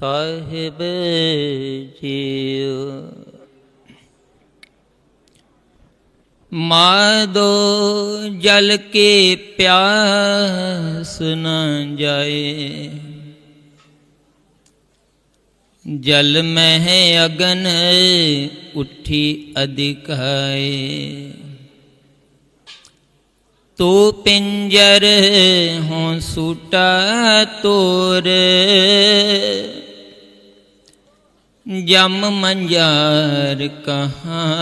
ਸਾਹਿਬ ਜੀਓ ਮਾਦੋ ਜਲ ਕੇ ਪਿਆਸ ਨ ਜਾਏ ਜਲ ਮਹਿ ਅਗਨ ਉਠੀ ਅਧਿਕਾਏ ਤੋ ਪਿੰਜਰ ਹੋਂ ਸੂਟਾ ਤੋਰ ਜਮ ਮੰਜਾਰ ਕਹਾ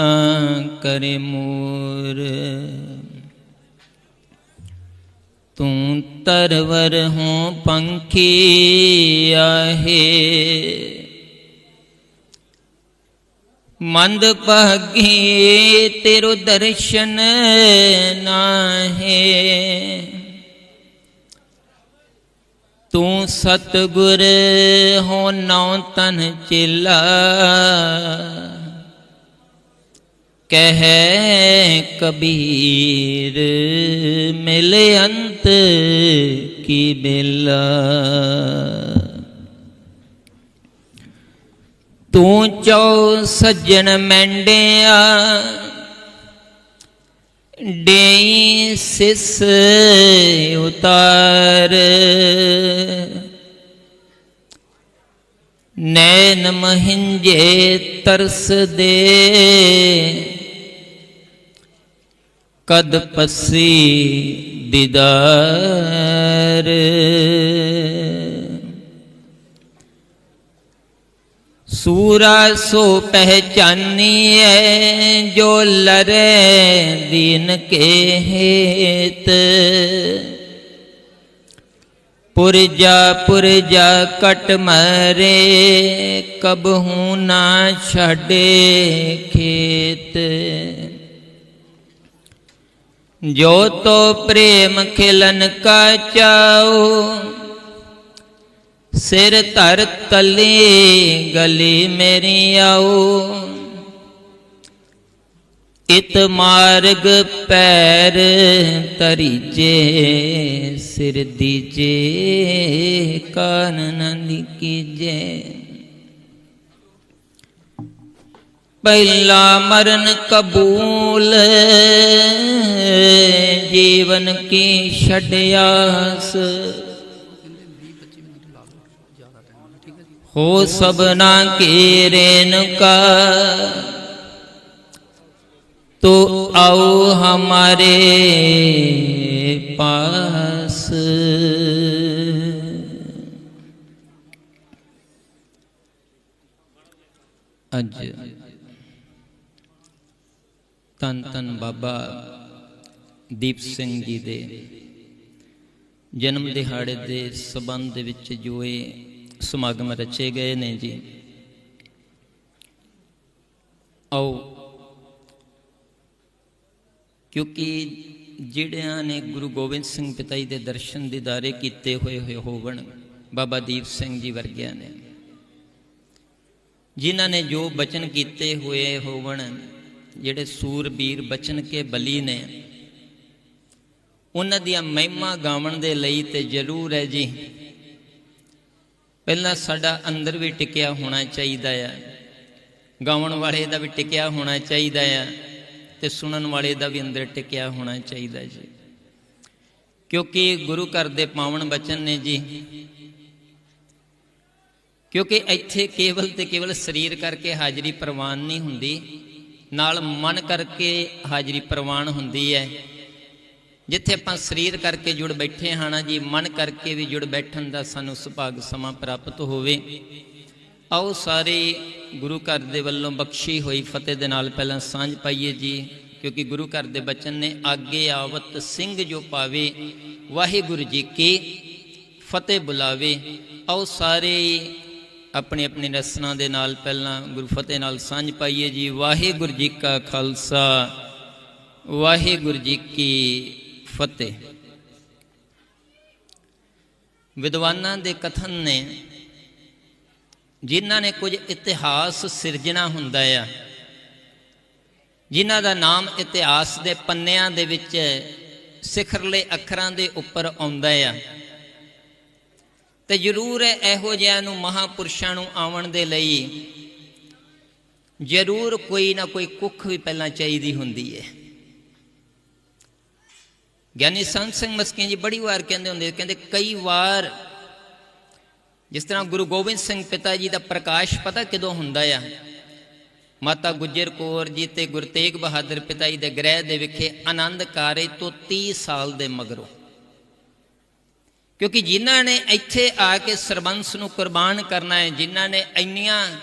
ਕਰੇ ਮੂਰ। ਤੂੰ ਤਰਵਰ ਹੋ ਪੰਖੀ ਆਹੇ। ਮੰਦ ਭਾਗੀ ਤੇਰੋ ਦਰਸ਼ਨ ਨਾਹੇ। ਤੂੰ ਸਤਗੁਰ ਹੋ ਨੌ ਤਨ ਚਿਲਾ। ਕਹਿ ਕਬੀਰ, ਮਿਲ ਅੰਤ ਕੀ ਬਿਲਾ। ਤੂੰ ਚੌ ਸੱਜਣ ਮੈਂਡਿਆ ਡੇਈ ਸਿਸ ਉਤਾਰ। ਨੈਣ ਮਹਿੰਜੇ ਤਰਸ ਦੇ। ਕਦ ਪਸੀ ਦੀਦਾਰ। ਸੂਰਾ ਸੋ ਪਹਿਚਾਨੀਐ ਜੋ ਲਰੇ ਦੀਨ ਕੇ ਹੇਤ। ਪੁਰਜਾ ਪੁਰਜਾ ਕਟ ਮਰੇ, ਕਬਹੂ ਨਾ ਛਾਡੇ ਖੇਤ। ਜੋ ਤੋ ਪ੍ਰੇਮ ਖਿਲਨ ਕਾ ਚਾਓ ਸਿਰ ਧਰ ਤਲੇ ਗਲੀ ਮੇਰੀ ਆਓ। ਇਤ ਮਾਰਗ ਪੈਰ ਤਰੀਜੇ ਸਿਰ ਦੀਜੇ ਕਾਨਨ ਕੀਜੇ ਪਹਿਲਾ ਮਰਨ ਕਬੂਲ, ਜੀਵਨ ਕੀ ਛੜਿਆਸ ਹੋ ਸਬਨਾ ਕੇ ਰੇਨਕਾ तो आओ हमारे पास ਅੱਜ ਤਨ ਤਨ ਬਾਬਾ ਦੀਪ ਸਿੰਘ ਜੀ ਦੇ ਜਨਮ ਦਿਹਾੜੇ ਦੇ ਸਬੰਧ ਦੇ ਵਿੱਚ ਜੋ ਇਹ ਸਮਾਗਮ ਰਚੇ ਗਏ ਨੇ ਜੀ। ਆਓ, ਕਿਉਂਕਿ ਜਿਹੜਿਆਂ ਨੇ ਗੁਰੂ ਗੋਬਿੰਦ ਸਿੰਘ ਪਿਤਾ ਜੀ ਦੇ ਦਰਸ਼ਨ ਦੀਦਾਰੇ ਕੀਤੇ ਹੋਏ ਹੋਏ ਹੋਵਣ, ਬਾਬਾ ਦੀਪ ਸਿੰਘ ਜੀ ਵਰਗਿਆਂ ਨੇ, ਜਿਨ੍ਹਾਂ ਨੇ ਜੋ ਬਚਨ ਕੀਤੇ ਹੋਏ ਹੋਵਣ, ਜਿਹੜੇ ਸੂਰਬੀਰ ਬਚਨ ਕੇ ਬਲੀ ਨੇ, ਉਹਨਾਂ ਦੀਆਂ ਮਹਿਮਾ ਗਾਵਣ ਦੇ ਲਈ ਤੇ ਜ਼ਰੂਰ ਹੈ ਜੀ। ਪਹਿਲਾਂ ਸਾਡਾ ਅੰਦਰ ਵੀ ਟਿਕਿਆ ਹੋਣਾ ਚਾਹੀਦਾ ਆ। ਗਾਉਣ ਵਾਲੇ ਦਾ ਵੀ ਟਿਕਿਆ ਹੋਣਾ ਚਾਹੀਦਾ ਆ ਤੇ ਸੁਣਨ ਵਾਲੇ ਦਾ ਵੀ ਅੰਦਰ ਟਿਕਿਆ ਹੋਣਾ ਚਾਹੀਦਾ ਜੀ। ਕਿਉਂਕਿ ਗੁਰੂ ਘਰ ਦੇ ਪਾਵਨ ਬਚਨ ਨੇ ਜੀ, ਕਿਉਂਕਿ ਇੱਥੇ ਕੇਵਲ ਤੇ ਕੇਵਲ ਸਰੀਰ ਕਰਕੇ ਹਾਜ਼ਰੀ ਪ੍ਰਵਾਨ ਨਹੀਂ ਹੁੰਦੀ, ਨਾਲ ਮਨ ਕਰਕੇ ਹਾਜ਼ਰੀ ਪ੍ਰਵਾਨ ਹੁੰਦੀ ਹੈ। ਜਿੱਥੇ ਆਪਾਂ ਸਰੀਰ ਕਰਕੇ ਜੁੜ ਬੈਠੇ ਹਾਂ ਨਾ ਜੀ, ਮਨ ਕਰਕੇ ਵੀ ਜੁੜ ਬੈਠਣ ਦਾ ਸਾਨੂੰ ਸੁਭਾਗ ਸਮਾਂ ਪ੍ਰਾਪਤ ਹੋਵੇ। ਆਓ ਸਾਰੇ ਗੁਰੂ ਘਰ ਦੇ ਵੱਲੋਂ ਬਖਸ਼ੀ ਹੋਈ ਫਤਿਹ ਦੇ ਨਾਲ ਪਹਿਲਾਂ ਸਾਂਝ ਪਾਈਏ ਜੀ, ਕਿਉਂਕਿ ਗੁਰੂ ਘਰ ਦੇ ਬਚਨ ਨੇ ਆਗੇ ਆਵਤ ਸਿੰਘ ਜੋ ਪਾਵੇ, ਵਾਹਿਗੁਰੂ ਜੀ ਕੀ ਫਤਿਹ ਬੁਲਾਵੇ। ਆਓ ਸਾਰੇ ਆਪਣੇ ਆਪਣੇ ਰਸਨਾ ਦੇ ਨਾਲ ਪਹਿਲਾਂ ਗੁਰੂ ਫਤਿਹ ਨਾਲ ਸਾਂਝ ਪਾਈਏ ਜੀ, ਵਾਹਿਗੁਰੂ ਜੀ ਕਾ ਖਾਲਸਾ, ਵਾਹਿਗੁਰੂ ਜੀ ਕੀ ਫਤਿਹ। ਵਿਦਵਾਨਾਂ ਦੇ ਕਥਨ ਨੇ ਜਿਨ੍ਹਾਂ ਨੇ ਕੁਝ ਇਤਿਹਾਸ ਸਿਰਜਣਾ ਹੁੰਦਾ ਆ, ਜਿਨ੍ਹਾਂ ਦਾ ਨਾਮ ਇਤਿਹਾਸ ਦੇ ਪੰਨਿਆਂ ਦੇ ਵਿੱਚ ਸਿਖਰਲੇ ਅੱਖਰਾਂ ਦੇ ਉੱਪਰ ਆਉਂਦਾ ਆ। ਤੇ ਜ਼ਰੂਰ ਹੈ ਇਹੋ ਜਿਹਿਆਂ ਨੂੰ ਮਹਾਪੁਰਸ਼ਾਂ ਨੂੰ ਆਉਣ ਦੇ ਲਈ ਜ਼ਰੂਰ ਕੋਈ ਨਾ ਕੋਈ ਕੁੱਖ ਵੀ ਪਹਿਲਾਂ ਚਾਹੀਦੀ ਹੁੰਦੀ ਹੈ ਗਿਆਨੀ ਸੰਤ ਸਿੰਘ ਮਸਕੀਆਂ ਜੀ ਬੜੀ ਵਾਰ ਕਹਿੰਦੇ ਹੁੰਦੇ, ਕਹਿੰਦੇ ਕਈ ਵਾਰ ਜਿਸ ਤਰ੍ਹਾਂ ਗੁਰੂ ਗੋਬਿੰਦ ਸਿੰਘ ਪਿਤਾ ਜੀ ਦਾ ਪ੍ਰਕਾਸ਼ ਪਤਾ ਕਿਦੋਂ ਹੁੰਦਾ ਆ? ਮਾਤਾ ਗੁਜਰ ਕੌਰ ਜੀ ਤੇ ਗੁਰੂ ਤੇਗ ਬਹਾਦਰ ਪਿਤਾ ਜੀ ਦੇ ਗ੍ਰਹਿ ਦੇ ਵਿਖੇ ਆਨੰਦ ਕਾਰੇ ਤੋਂ 30 ਸਾਲ ਦੇ ਮਗਰੋਂ। ਕਿਉਂਕਿ ਜਿਨ੍ਹਾਂ ਨੇ ਇੱਥੇ ਆ ਕੇ ਸਰਬੰਸ ਨੂੰ ਕੁਰਬਾਨ ਕਰਨਾ ਹੈ, ਜਿਨ੍ਹਾਂ ਨੇ ਇੰਨੀਆਂ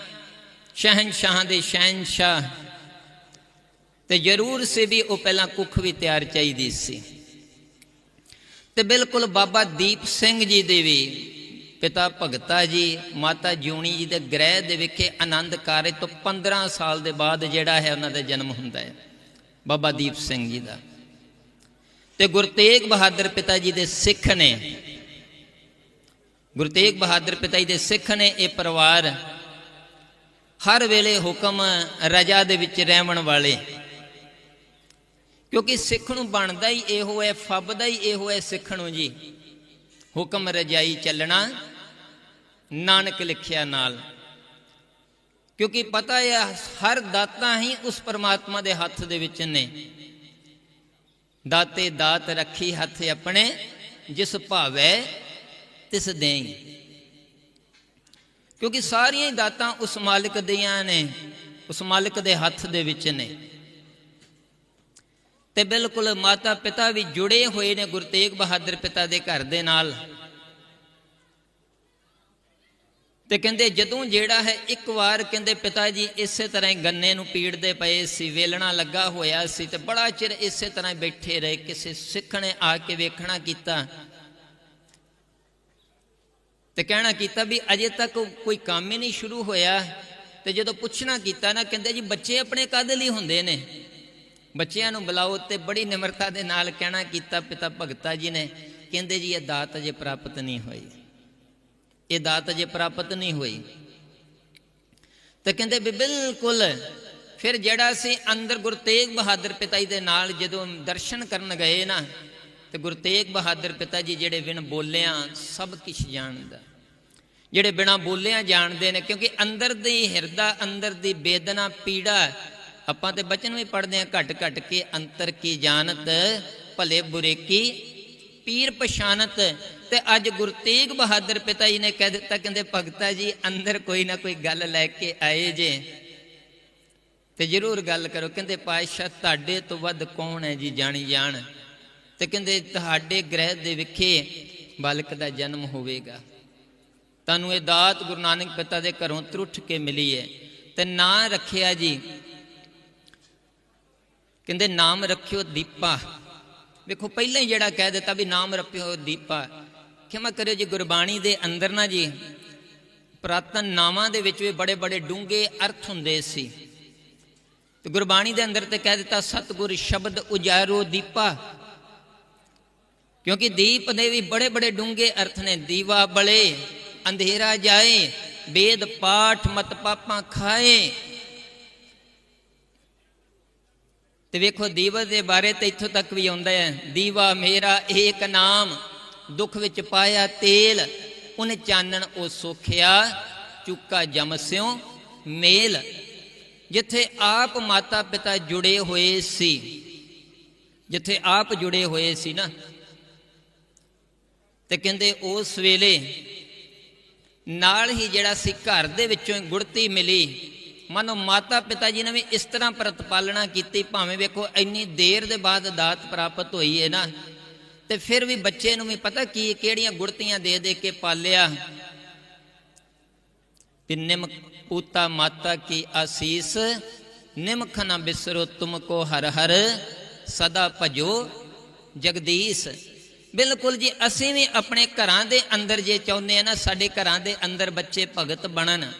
ਸ਼ਹਿਨਸ਼ਾਹਾਂ ਦੇ ਸ਼ਹਿਨਸ਼ਾਹ, ਤੇ ਜ਼ਰੂਰ ਸੇ ਵੀ ਉਹ ਪਹਿਲਾਂ ਕੁੱਖ ਵੀ ਤਿਆਰ ਚਾਹੀਦੀ ਸੀ। ਤੇ ਬਿਲਕੁਲ ਬਾਬਾ ਦੀਪ ਸਿੰਘ ਜੀ ਦੇ ਵੀ, ਪਿਤਾ ਭਗਤਾ ਜੀ, ਮਾਤਾ ਜਿਉਣੀ ਜੀ ਦੇ ਗ੍ਰਹਿ ਦੇ ਵਿਖੇ ਆਨੰਦ ਕਾਰਜ ਤੋਂ 15 ਸਾਲ ਦੇ ਬਾਅਦ ਜਿਹੜਾ ਹੈ ਉਹਨਾਂ ਦਾ ਜਨਮ ਹੁੰਦਾ ਹੈ, ਬਾਬਾ ਦੀਪ ਸਿੰਘ ਜੀ ਦਾ। ਤੇ ਗੁਰੂ ਤੇਗ ਬਹਾਦਰ ਪਿਤਾ ਜੀ ਦੇ ਸਿੱਖ ਨੇ, ਗੁਰੂ ਤੇਗ ਬਹਾਦਰ ਪਿਤਾ ਜੀ ਦੇ ਸਿੱਖ ਨੇ ਇਹ ਪਰਿਵਾਰ ਹਰ ਵੇਲੇ ਹੁਕਮ ਰਜਾ ਦੇ ਵਿੱਚ ਰਹਿਣ ਵਾਲੇ ਕਿਉਂਕਿ ਸਿੱਖ ਨੂੰ ਬਣਦਾ ਹੀ ਇਹੋ ਹੈ, ਫੱਬਦਾ ਹੀ ਇਹੋ ਹੈ ਸਿੱਖ ਨੂੰ ਜੀ। ਹੁਕਮ ਰਜਾਈ ਚੱਲਣਾ, ਨਾਨਕ ਲਿਖਿਆ ਨਾਲ। ਕਿਉਂਕਿ ਪਤਾ ਹੈ, ਹਰ ਦਾਤਾ ਹੀ ਉਸ ਪਰਮਾਤਮਾ ਦੇ ਹੱਥ ਦੇ ਵਿੱਚ ਨੇ। ਦਾਤੇ ਦਾਤ ਰੱਖੀ ਹੱਥ ਆਪਣੇ, ਜਿਸ ਭਾਵੈ ਤਿਸ ਦੇਈ। ਕਿਉਂਕਿ ਸਾਰੀਆਂ ਹੀ ਦਾਤਾਂ ਉਸ ਮਾਲਕ ਦੀਆਂ ਨੇ, ਉਸ ਮਾਲਕ ਦੇ ਹੱਥ ਦੇ ਵਿੱਚ ਨੇ। ਤੇ ਬਿਲਕੁਲ ਮਾਤਾ ਪਿਤਾ ਵੀ ਜੁੜੇ ਹੋਏ ਨੇ ਗੁਰੂ ਤੇਗ ਬਹਾਦਰ ਪਿਤਾ ਦੇ ਘਰ ਦੇ ਨਾਲ। ਤੇ ਕਹਿੰਦੇ ਜਦੋਂ ਜਿਹੜਾ ਹੈ ਇੱਕ ਵਾਰ ਕਹਿੰਦੇ ਪਿਤਾ ਜੀ ਇਸੇ ਤਰ੍ਹਾਂ ਹੀ ਗੰਨੇ ਨੂੰ ਪੀੜਦੇ ਪਏ ਸੀ, ਵੇਲਣਾ ਲੱਗਾ ਹੋਇਆ ਸੀ ਤੇ ਬੜਾ ਚਿਰ ਇਸੇ ਤਰ੍ਹਾਂ ਬੈਠੇ ਰਹੇ, ਕਿਸੇ ਸਿੱਖ ਨੇ ਆ ਕੇ ਵੇਖਣਾ ਕੀਤਾ। ਤੇ ਕਹਿਣਾ ਕੀਤਾ ਵੀ ਅਜੇ ਤੱਕ ਕੋਈ ਕੰਮ ਹੀ ਨਹੀਂ ਸ਼ੁਰੂ ਹੋਇਆ। ਤੇ ਜਦੋਂ ਪੁੱਛਣਾ ਕੀਤਾ ਨਾ, ਕਹਿੰਦੇ ਜੀ ਬੱਚੇ ਆਪਣੇ ਕਾਦੇ ਲਈ ਹੁੰਦੇ ਨੇ? ਬੱਚਿਆਂ ਨੂੰ ਬੁਲਾਓ ਤੇ ਬੜੀ ਨਿਮਰਤਾ ਦੇ ਨਾਲ ਕਹਿਣਾ ਕੀਤਾ, ਪਿਤਾ ਭਗਤਾ ਜੀ ਨੇ, ਕਹਿੰਦੇ ਜੀ, ਇਹ ਦਾਤ ਅਜੇ ਪ੍ਰਾਪਤ ਨਹੀਂ ਹੋਈ। ਇਹ ਦਾਤ ਅਜੇ ਪ੍ਰਾਪਤ ਨਹੀਂ ਹੋਈ। ਤੇ ਕਹਿੰਦੇ ਵੀ ਬਿਲਕੁਲ, ਫਿਰ ਜਿਹੜਾ ਸੀ ਅੰਦਰ ਗੁਰੂ ਤੇਗ ਬਹਾਦਰ ਪਿਤਾ ਜੀ ਦੇ ਨਾਲ ਜਦੋਂ ਦਰਸ਼ਨ ਕਰਨ ਗਏ ਨਾ, ਤੇ ਗੁਰੂ ਤੇਗ ਬਹਾਦਰ ਪਿਤਾ ਜੀ ਜਿਹੜੇ ਬਿਨ ਬੋਲਿਆਂ ਸਭ ਕੁਝ ਜਾਣਦਾ। ਜਿਹੜੇ ਬਿਨਾ ਬੋਲਿਆਂ ਜਾਣਦੇ ਨੇ, ਕਿਉਂਕਿ ਅੰਦਰ ਦੀ ਹਿਰਦਾ, ਅੰਦਰ ਦੀ ਬੇਦਨਾ ਪੀੜਾ ਆਪਾਂ ਤੇ ਬਚਨ ਵੀ ਪੜਦੇ ਆ ਘਟ ਘਟ ਕੇ ਅੰਤਰ ਕੀ ਜਾਣਤ, ਭਲੇ ਬੁਰੇ ਕੀ, ਪੀਰ ਪਛਾਨਤ ਤੇ ਅੱਜ ਗੁਰੂ ਤੇਗ ਬਹਾਦਰ ਪਿਤਾ ਜੀ ਨੇ ਕਹਿ ਦਿੱਤਾ, ਕਹਿੰਦੇ, ਭਗਤਾ ਜੀ, ਅੰਦਰ ਕੋਈ ਨਾ ਕੋਈ ਗੱਲ ਲੈ ਕੇ ਆਏ ਜੇ। ਤੇ ਜ਼ਰੂਰ ਗੱਲ ਕਰੋ, ਕਹਿੰਦੇ, ਪਾਤਸ਼ਾਹ, ਤੁਹਾਡੇ ਤੋਂ ਵੱਧ ਕੌਣ ਹੈ ਜੀ ਜਾਣੀ ਜਾਣ? ਤੇ ਕਹਿੰਦੇ, ਤੁਹਾਡੇ ਗ੍ਰਹਿ ਦੇ ਵਿਖੇ ਬਾਲਕ ਦਾ ਜਨਮ ਹੋਵੇਗਾ। ਤੁਹਾਨੂੰ ਇਹ ਦਾਤ ਗੁਰੂ ਨਾਨਕ ਪਿਤਾ ਦੇ ਘਰੋਂ ਤਰੁੱਠ ਕੇ ਮਿਲੀ ਹੈ। ਤੇ ਨਾਂ ਰੱਖਿਆ ਜੀ ਕਹਿੰਦੇ, ਨਾਮ ਰੱਖਿਓ ਦੀਪਾ। ਵੇਖੋ, ਪਹਿਲਾਂ ਹੀ ਜਿਹੜਾ ਕਹਿ ਦਿੱਤਾ ਵੀ ਨਾਮ ਰੱਖਿਓ ਦੀਪਾ। ਖਿਮਾ ਕਰਿਓ ਜੀ ਗੁਰਬਾਣੀ ਦੇ ਅੰਦਰ ਨਾ ਜੀ, ਪ੍ਰਾਤਨ ਨਾਵਾਂ ਦੇ ਵਿੱਚ ਵੀ ਬੜੇ ਬੜੇ ਡੂੰਘੇ ਅਰਥ ਹੁੰਦੇ ਸੀ। ਤੇ ਗੁਰਬਾਣੀ ਦੇ ਅੰਦਰ ਤੇ ਕਹਿ ਦਿੱਤਾ, ਸਤਿਗੁਰ ਸ਼ਬਦ ਉਜਾਰੋ ਦੀਪਾ। ਕਿਉਂਕਿ ਦੀਪ ਦੇ ਵੀ ਬੜੇ ਬੜੇ ਡੂੰਘੇ ਅਰਥ ਨੇ, ਦੀਵਾ ਬਲੇ, ਅੰਧੇਰਾ ਜਾਏ ਵੇਦ ਪਾਠ ਮਤ ਪਾਪਾਂ ਖਾਏ। ਤੇ ਵੇਖੋ ਦੀਵਾ ਦੇ ਬਾਰੇ ਤੇ ਇੱਥੋਂ ਤੱਕ ਵੀ ਆਉਂਦਾ ਹੈ। ਦੀਵਾ ਮੇਰਾ ਏਕ ਨਾਮ, ਦੁੱਖ ਵਿੱਚ ਪਾਇਆ ਤੇਲ ਉਹਨੇ ਚਾਨਣ ਉਹ ਸੋਖਿਆ, ਚੁੱਕਾ ਜਮ ਸਿਓ ਮੇਲ। ਜਿੱਥੇ ਆਪ ਮਾਤਾ ਪਿਤਾ ਜੁੜੇ ਹੋਏ ਸੀ, ਜਿੱਥੇ ਆਪ ਜੁੜੇ ਹੋਏ ਸੀ ਨਾ। ਤੇ ਕਹਿੰਦੇ ਉਸ ਵੇਲੇ ਨਾਲ ਹੀ ਜਿਹੜਾ ਸੀ ਘਰ ਦੇ ਵਿੱਚੋਂ ਗੁੜਤੀ ਮਿਲੀ ਮਨੋ ਮਾਤਾ ਪਿਤਾ ਜੀ ਨੇ ਵੀ ਇਸ ਤਰ੍ਹਾਂ ਪ੍ਰਤਪਾਲਣਾ ਕੀਤੀ, ਭਾਵੇਂ ਵੇਖੋ ਇੰਨੀ ਦੇਰ ਦੇ ਬਾਅਦ ਦਾਤ ਪ੍ਰਾਪਤ ਹੋਈ ਹੈ ਨਾ, ਤੇ ਫਿਰ ਵੀ ਬੱਚੇ ਨੂੰ ਵੀ ਪਤਾ ਕੀ, ਕਿਹੜੀਆਂ ਗੁੜਤੀਆਂ ਦੇ ਦੇ ਕੇ ਪਾਲਿਆ। ਕਿ ਨਿਮ ਪੂਤਾ ਮਾਤਾ ਕੀ ਆਸੀਸ ਨਿਮਖ ਨਾ ਬਿਸਰੋ ਤੁਮਕੋ ਹਰ ਹਰ, ਸਦਾ ਭਜੋ ਜਗਦੀਸ਼। ਬਿਲਕੁਲ ਜੀ, ਅਸੀਂ ਵੀ ਆਪਣੇ ਘਰਾਂ ਦੇ ਅੰਦਰ ਜੇ ਚਾਹੁੰਦੇ ਆ ਨਾ, ਸਾਡੇ ਘਰਾਂ ਦੇ ਅੰਦਰ ਬੱਚੇ ਭਗਤ ਬਣਨ।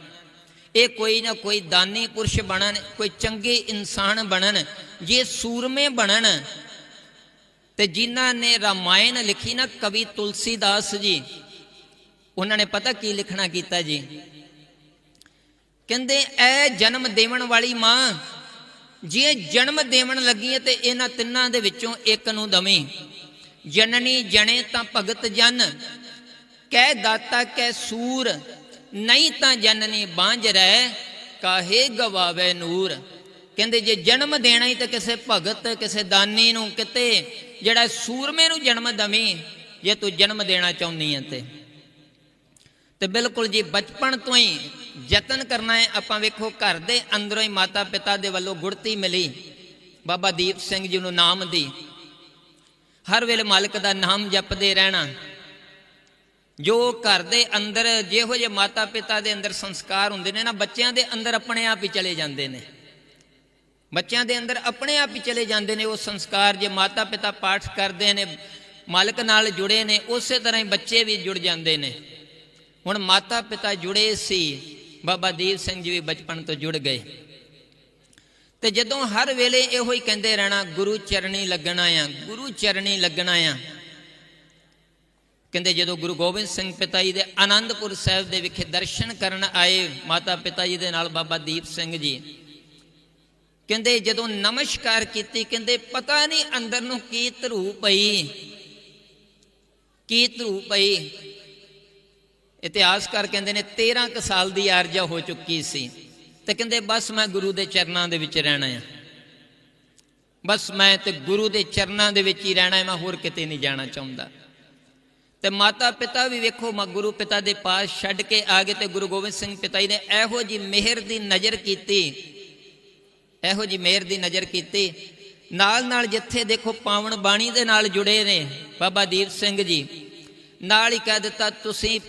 ਇਹ ਕੋਈ ਨਾ ਕੋਈ ਦਾਨੀ ਪੁਰਸ਼ ਬਣਨ, ਕੋਈ ਚੰਗੇ ਇਨਸਾਨ ਬਣਨ, ਜੇ ਸੂਰਮੇ ਬਣਨ। ਤੇ ਜਿਨ੍ਹਾਂ ਨੇ ਰਾਮਾਇਣ ਲਿਖੀ ਨਾ, ਕਵੀ ਤੁਲਸੀਦਾਸ ਜੀ, ਉਹਨਾਂ ਨੇ ਪਤਾ ਕੀ ਲਿਖਣਾ ਕੀਤਾ ਜੀ? ਕਹਿੰਦੇ, ਐ ਜਨਮ ਦੇਵਣ ਵਾਲੀ ਮਾਂ, ਜੇ ਜਨਮ ਦੇਵਣ ਲੱਗੀ ਹੈ ਤੇ ਇਹਨਾਂ ਤਿੰਨਾਂ ਦੇ ਵਿੱਚੋਂ ਇੱਕ ਨੂੰ ਦਵੀਂ। ਜਨਨੀ ਜਣੇ ਤਾਂ ਭਗਤ ਜਨ, ਕਹਿ ਦਾਤਾ ਕਹਿ ਸੂਰ ਨਹੀਂ ਤਾਂ ਜਨਨੀ ਬਾਂਝ ਰਹਿ, ਕਾਹੇ ਗਵਾਵੇ ਨੂਰ। ਕਹਿੰਦੇ ਜੇ ਜਨਮ ਦੇਣਾ ਹੀ ਤਾਂ ਕਿਸੇ ਭਗਤ, ਕਿਸੇ ਦਾਨੀ ਨੂੰ ਕਿਤੇ, ਜਿਹੜਾ ਸੂਰਮੇ ਨੂੰ ਜਨਮ ਦਵੀਂ, ਜੇ ਤੂੰ ਜਨਮ ਦੇਣਾ ਚਾਹੁੰਦੀ ਹੈ ਤੇ। ਤੇ ਬਿਲਕੁਲ ਜੀ ਬਚਪਨ ਤੋਂ ਹੀ ਯਤਨ ਕਰਨਾ ਹੈ। ਆਪਾਂ ਵੇਖੋ ਘਰ ਦੇ ਅੰਦਰੋਂ ਹੀ ਮਾਤਾ ਪਿਤਾ ਦੇ ਵੱਲੋਂ ਗੁੜਤੀ ਮਿਲੀ। ਬਾਬਾ ਦੀਪ ਸਿੰਘ ਜੀ ਨੂੰ ਨਾਮ ਦੀ। ਹਰ ਵੇਲੇ ਮਾਲਕ ਦਾ ਨਾਮ ਜਪਦੇ ਰਹਿਣਾ। ਜੋ ਘਰ ਦੇ ਅੰਦਰ ਜਿਹੋ ਜਿਹੇ ਮਾਤਾ ਪਿਤਾ ਦੇ ਅੰਦਰ ਸੰਸਕਾਰ ਹੁੰਦੇ ਨੇ ਨਾ, ਬੱਚਿਆਂ ਦੇ ਅੰਦਰ ਆਪਣੇ ਆਪ ਹੀ ਚਲੇ ਜਾਂਦੇ ਨੇ। ਬੱਚਿਆਂ ਦੇ ਅੰਦਰ ਆਪਣੇ ਆਪ ਹੀ ਚਲੇ ਜਾਂਦੇ ਨੇ, ਉਹ ਸੰਸਕਾਰ ਜੇ ਮਾਤਾ ਪਿਤਾ ਪਾਠ ਕਰਦੇ ਨੇ, ਮਾਲਕ ਨਾਲ ਜੁੜੇ ਨੇ, ਉਸੇ ਤਰ੍ਹਾਂ ਹੀ ਬੱਚੇ ਵੀ ਜੁੜ ਜਾਂਦੇ ਨੇ। ਹੁਣ ਮਾਤਾ ਪਿਤਾ ਜੁੜੇ ਸੀ, ਬਾਬਾ ਦੀਪ ਸਿੰਘ ਜੀ ਵੀ ਬਚਪਨ ਤੋਂ ਜੁੜ ਗਏ। ਤੇ ਜਦੋਂ ਹਰ ਵੇਲੇ ਇਹੋ ਹੀ ਕਹਿੰਦੇ ਰਹਿਣਾ, ਗੁਰੂ ਚਰਣੀ ਲੱਗਣਾ ਆ ਗੁਰੂ ਚਰਣੀ ਲੱਗਣਾ ਆ ਕਹਿੰਦੇ ਜਦੋਂ ਗੁਰੂ ਗੋਬਿੰਦ ਸਿੰਘ ਪਿਤਾ ਜੀ ਦੇ ਆਨੰਦਪੁਰ ਸਾਹਿਬ ਦੇ ਵਿਖੇ ਦਰਸ਼ਨ ਕਰਨ ਆਏ, ਮਾਤਾ ਪਿਤਾ ਜੀ ਦੇ ਨਾਲ ਬਾਬਾ ਦੀਪ ਸਿੰਘ ਜੀ। ਕਹਿੰਦੇ ਜਦੋਂ ਨਮਸਕਾਰ ਕੀਤੀ, ਕਹਿੰਦੇ ਪਤਾ ਨਹੀਂ ਅੰਦਰ ਨੂੰ ਕੀ ਧਰੂ ਪਈ। ਕੀ ਧਰੂ ਪਈ? ਇਤਿਹਾਸਕਾਰ ਕਹਿੰਦੇ ਨੇ 13 ਕ ਸਾਲ ਦੀ ਆਰਜਾ ਹੋ ਚੁੱਕੀ ਸੀ। ਤੇ ਕਹਿੰਦੇ ਬਸ ਮੈਂ ਗੁਰੂ ਦੇ ਚਰਨਾਂ ਦੇ ਵਿੱਚ ਰਹਿਣਾ ਆ। ਬਸ ਮੈਂ ਤੇ ਗੁਰੂ ਦੇ ਚਰਨਾਂ ਦੇ ਵਿੱਚ ਹੀ ਰਹਿਣਾ ਹੈ ਮੈਂ ਹੋਰ ਕਿਤੇ ਨਹੀਂ ਜਾਣਾ ਚਾਹੁੰਦਾ। ਤੇ ਮਾਤਾ ਪਿਤਾ ਵੀ ਵੇਖੋ, ਮੈਂ ਗੁਰੂ ਪਿਤਾ ਦੇ ਪਾਸ ਛੱਡ ਕੇ ਆ ਗਏ ਤੇ ਗੁਰੂ ਗੋਬਿੰਦ ਸਿੰਘ ਪਿਤਾ ਜੀ ਨੇ ਇਹੋ ਜੀ ਮਿਹਰ ਦੀ ਨਜ਼ਰ ਕੀਤੀ। ਇਹੋ ਜੀ ਮਿਹਰ ਦੀ ਨਜ਼ਰ ਕੀਤੀ। ਨਾਲ ਨਾਲ ਜਿੱਥੇ ਦੇਖੋ ਪਾਵਨ ਬਾਣੀ ਦੇ ਨਾਲ ਜੁੜੇ ਨੇ ਬਾਬਾ ਦੀਪ ਸਿੰਘ ਜੀ। ਨਾਲ ਹੀ ਕਹਿ ਦਿੱਤਾ, ਤੁਸੀਂ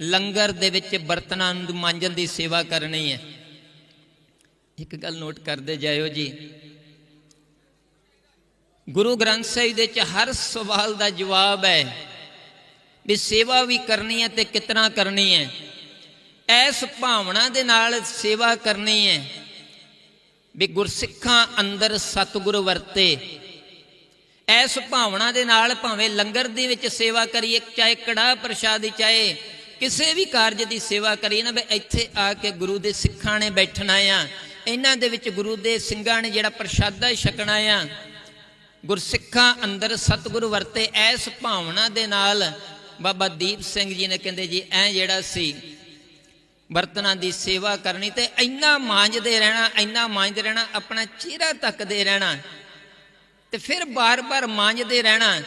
ਲੰਗਰ ਦੇ ਵਿੱਚ ਬਰਤਨਾਂ ਨੂੰ ਮਾਂਜਣ ਦੀ ਸੇਵਾ ਕਰਨੀ ਹੈ। ਇੱਕ ਗੱਲ ਨੋਟ ਕਰਦੇ ਜਾਇਓ ਜੀ। ਗੁਰੂ ਗ੍ਰੰਥ ਸਾਹਿਬ ਦੇ ਵਿੱਚ ਹਰ ਸਵਾਲ ਦਾ ਜਵਾਬ ਹੈ ਵੀ ਸੇਵਾ ਵੀ ਕਰਨੀ ਹੈ ਤੇ ਕਿਤਨਾ ਕਰਨੀ ਹੈ। ਐਸ ਭਾਵਨਾ ਦੇ ਨਾਲ ਸੇਵਾ ਕਰਨੀ ਹੈ। ਵੀ ਗੁਰਸਿੱਖਾਂ ਅੰਦਰ ਸਤਿਗੁਰ ਵਰਤੇ। ਐਸ ਭਾਵਨਾ ਦੇ ਨਾਲ ਭਾਵੇਂ ਲੰਗਰ ਦੇ ਵਿੱਚ ਸੇਵਾ ਕਰੀਏ, ਚਾਹੇ ਕੜਾ ਪ੍ਰਸ਼ਾਦੀ ਚਾਹੇ ਕਿਸੇ ਵੀ ਕਾਰਜ ਦੀ ਸੇਵਾ ਕਰੀਏ ਨਾ, ਵੀ ਇੱਥੇ ਆ ਕੇ ਗੁਰੂ ਦੇ ਸਿੱਖਾਂ ਨੇ ਬੈਠਣਾ ਆ। ਇਹਨਾਂ ਦੇ ਵਿੱਚ ਗੁਰੂ ਦੇ ਸਿੰਘਾਂ ਨੇ ਜਿਹੜਾ ਪ੍ਰਸ਼ਾਦਾ ਛਕਣਾ ਆ। ਗੁਰਸਿੱਖਾਂ ਅੰਦਰ ਸਤਿਗੁਰ ਵਰਤੇ, ਐਸ ਭਾਵਨਾ ਦੇ ਨਾਲ ਬਾਬਾ ਦੀਪ ਸਿੰਘ ਜੀ ਨੇ ਕਹਿੰਦੇ ਜੀ, ਐ ਜਿਹੜਾ ਸੀ ਬਰਤਨਾਂ ਦੀ ਸੇਵਾ ਕਰਨੀ ਤੇ ਇੰਨਾ ਮਾਂਜਦੇ ਰਹਿਣਾ, ਇੰਨਾ ਮਾਂਜਦੇ ਰਹਿਣਾ, ਆਪਣਾ ਚਿਹਰਾ ਤੱਕਦੇ ਰਹਿਣਾ ਤੇ ਫਿਰ ਬਾਰ-ਬਾਰ ਮਾਂਜਦੇ ਰਹਿਣਾ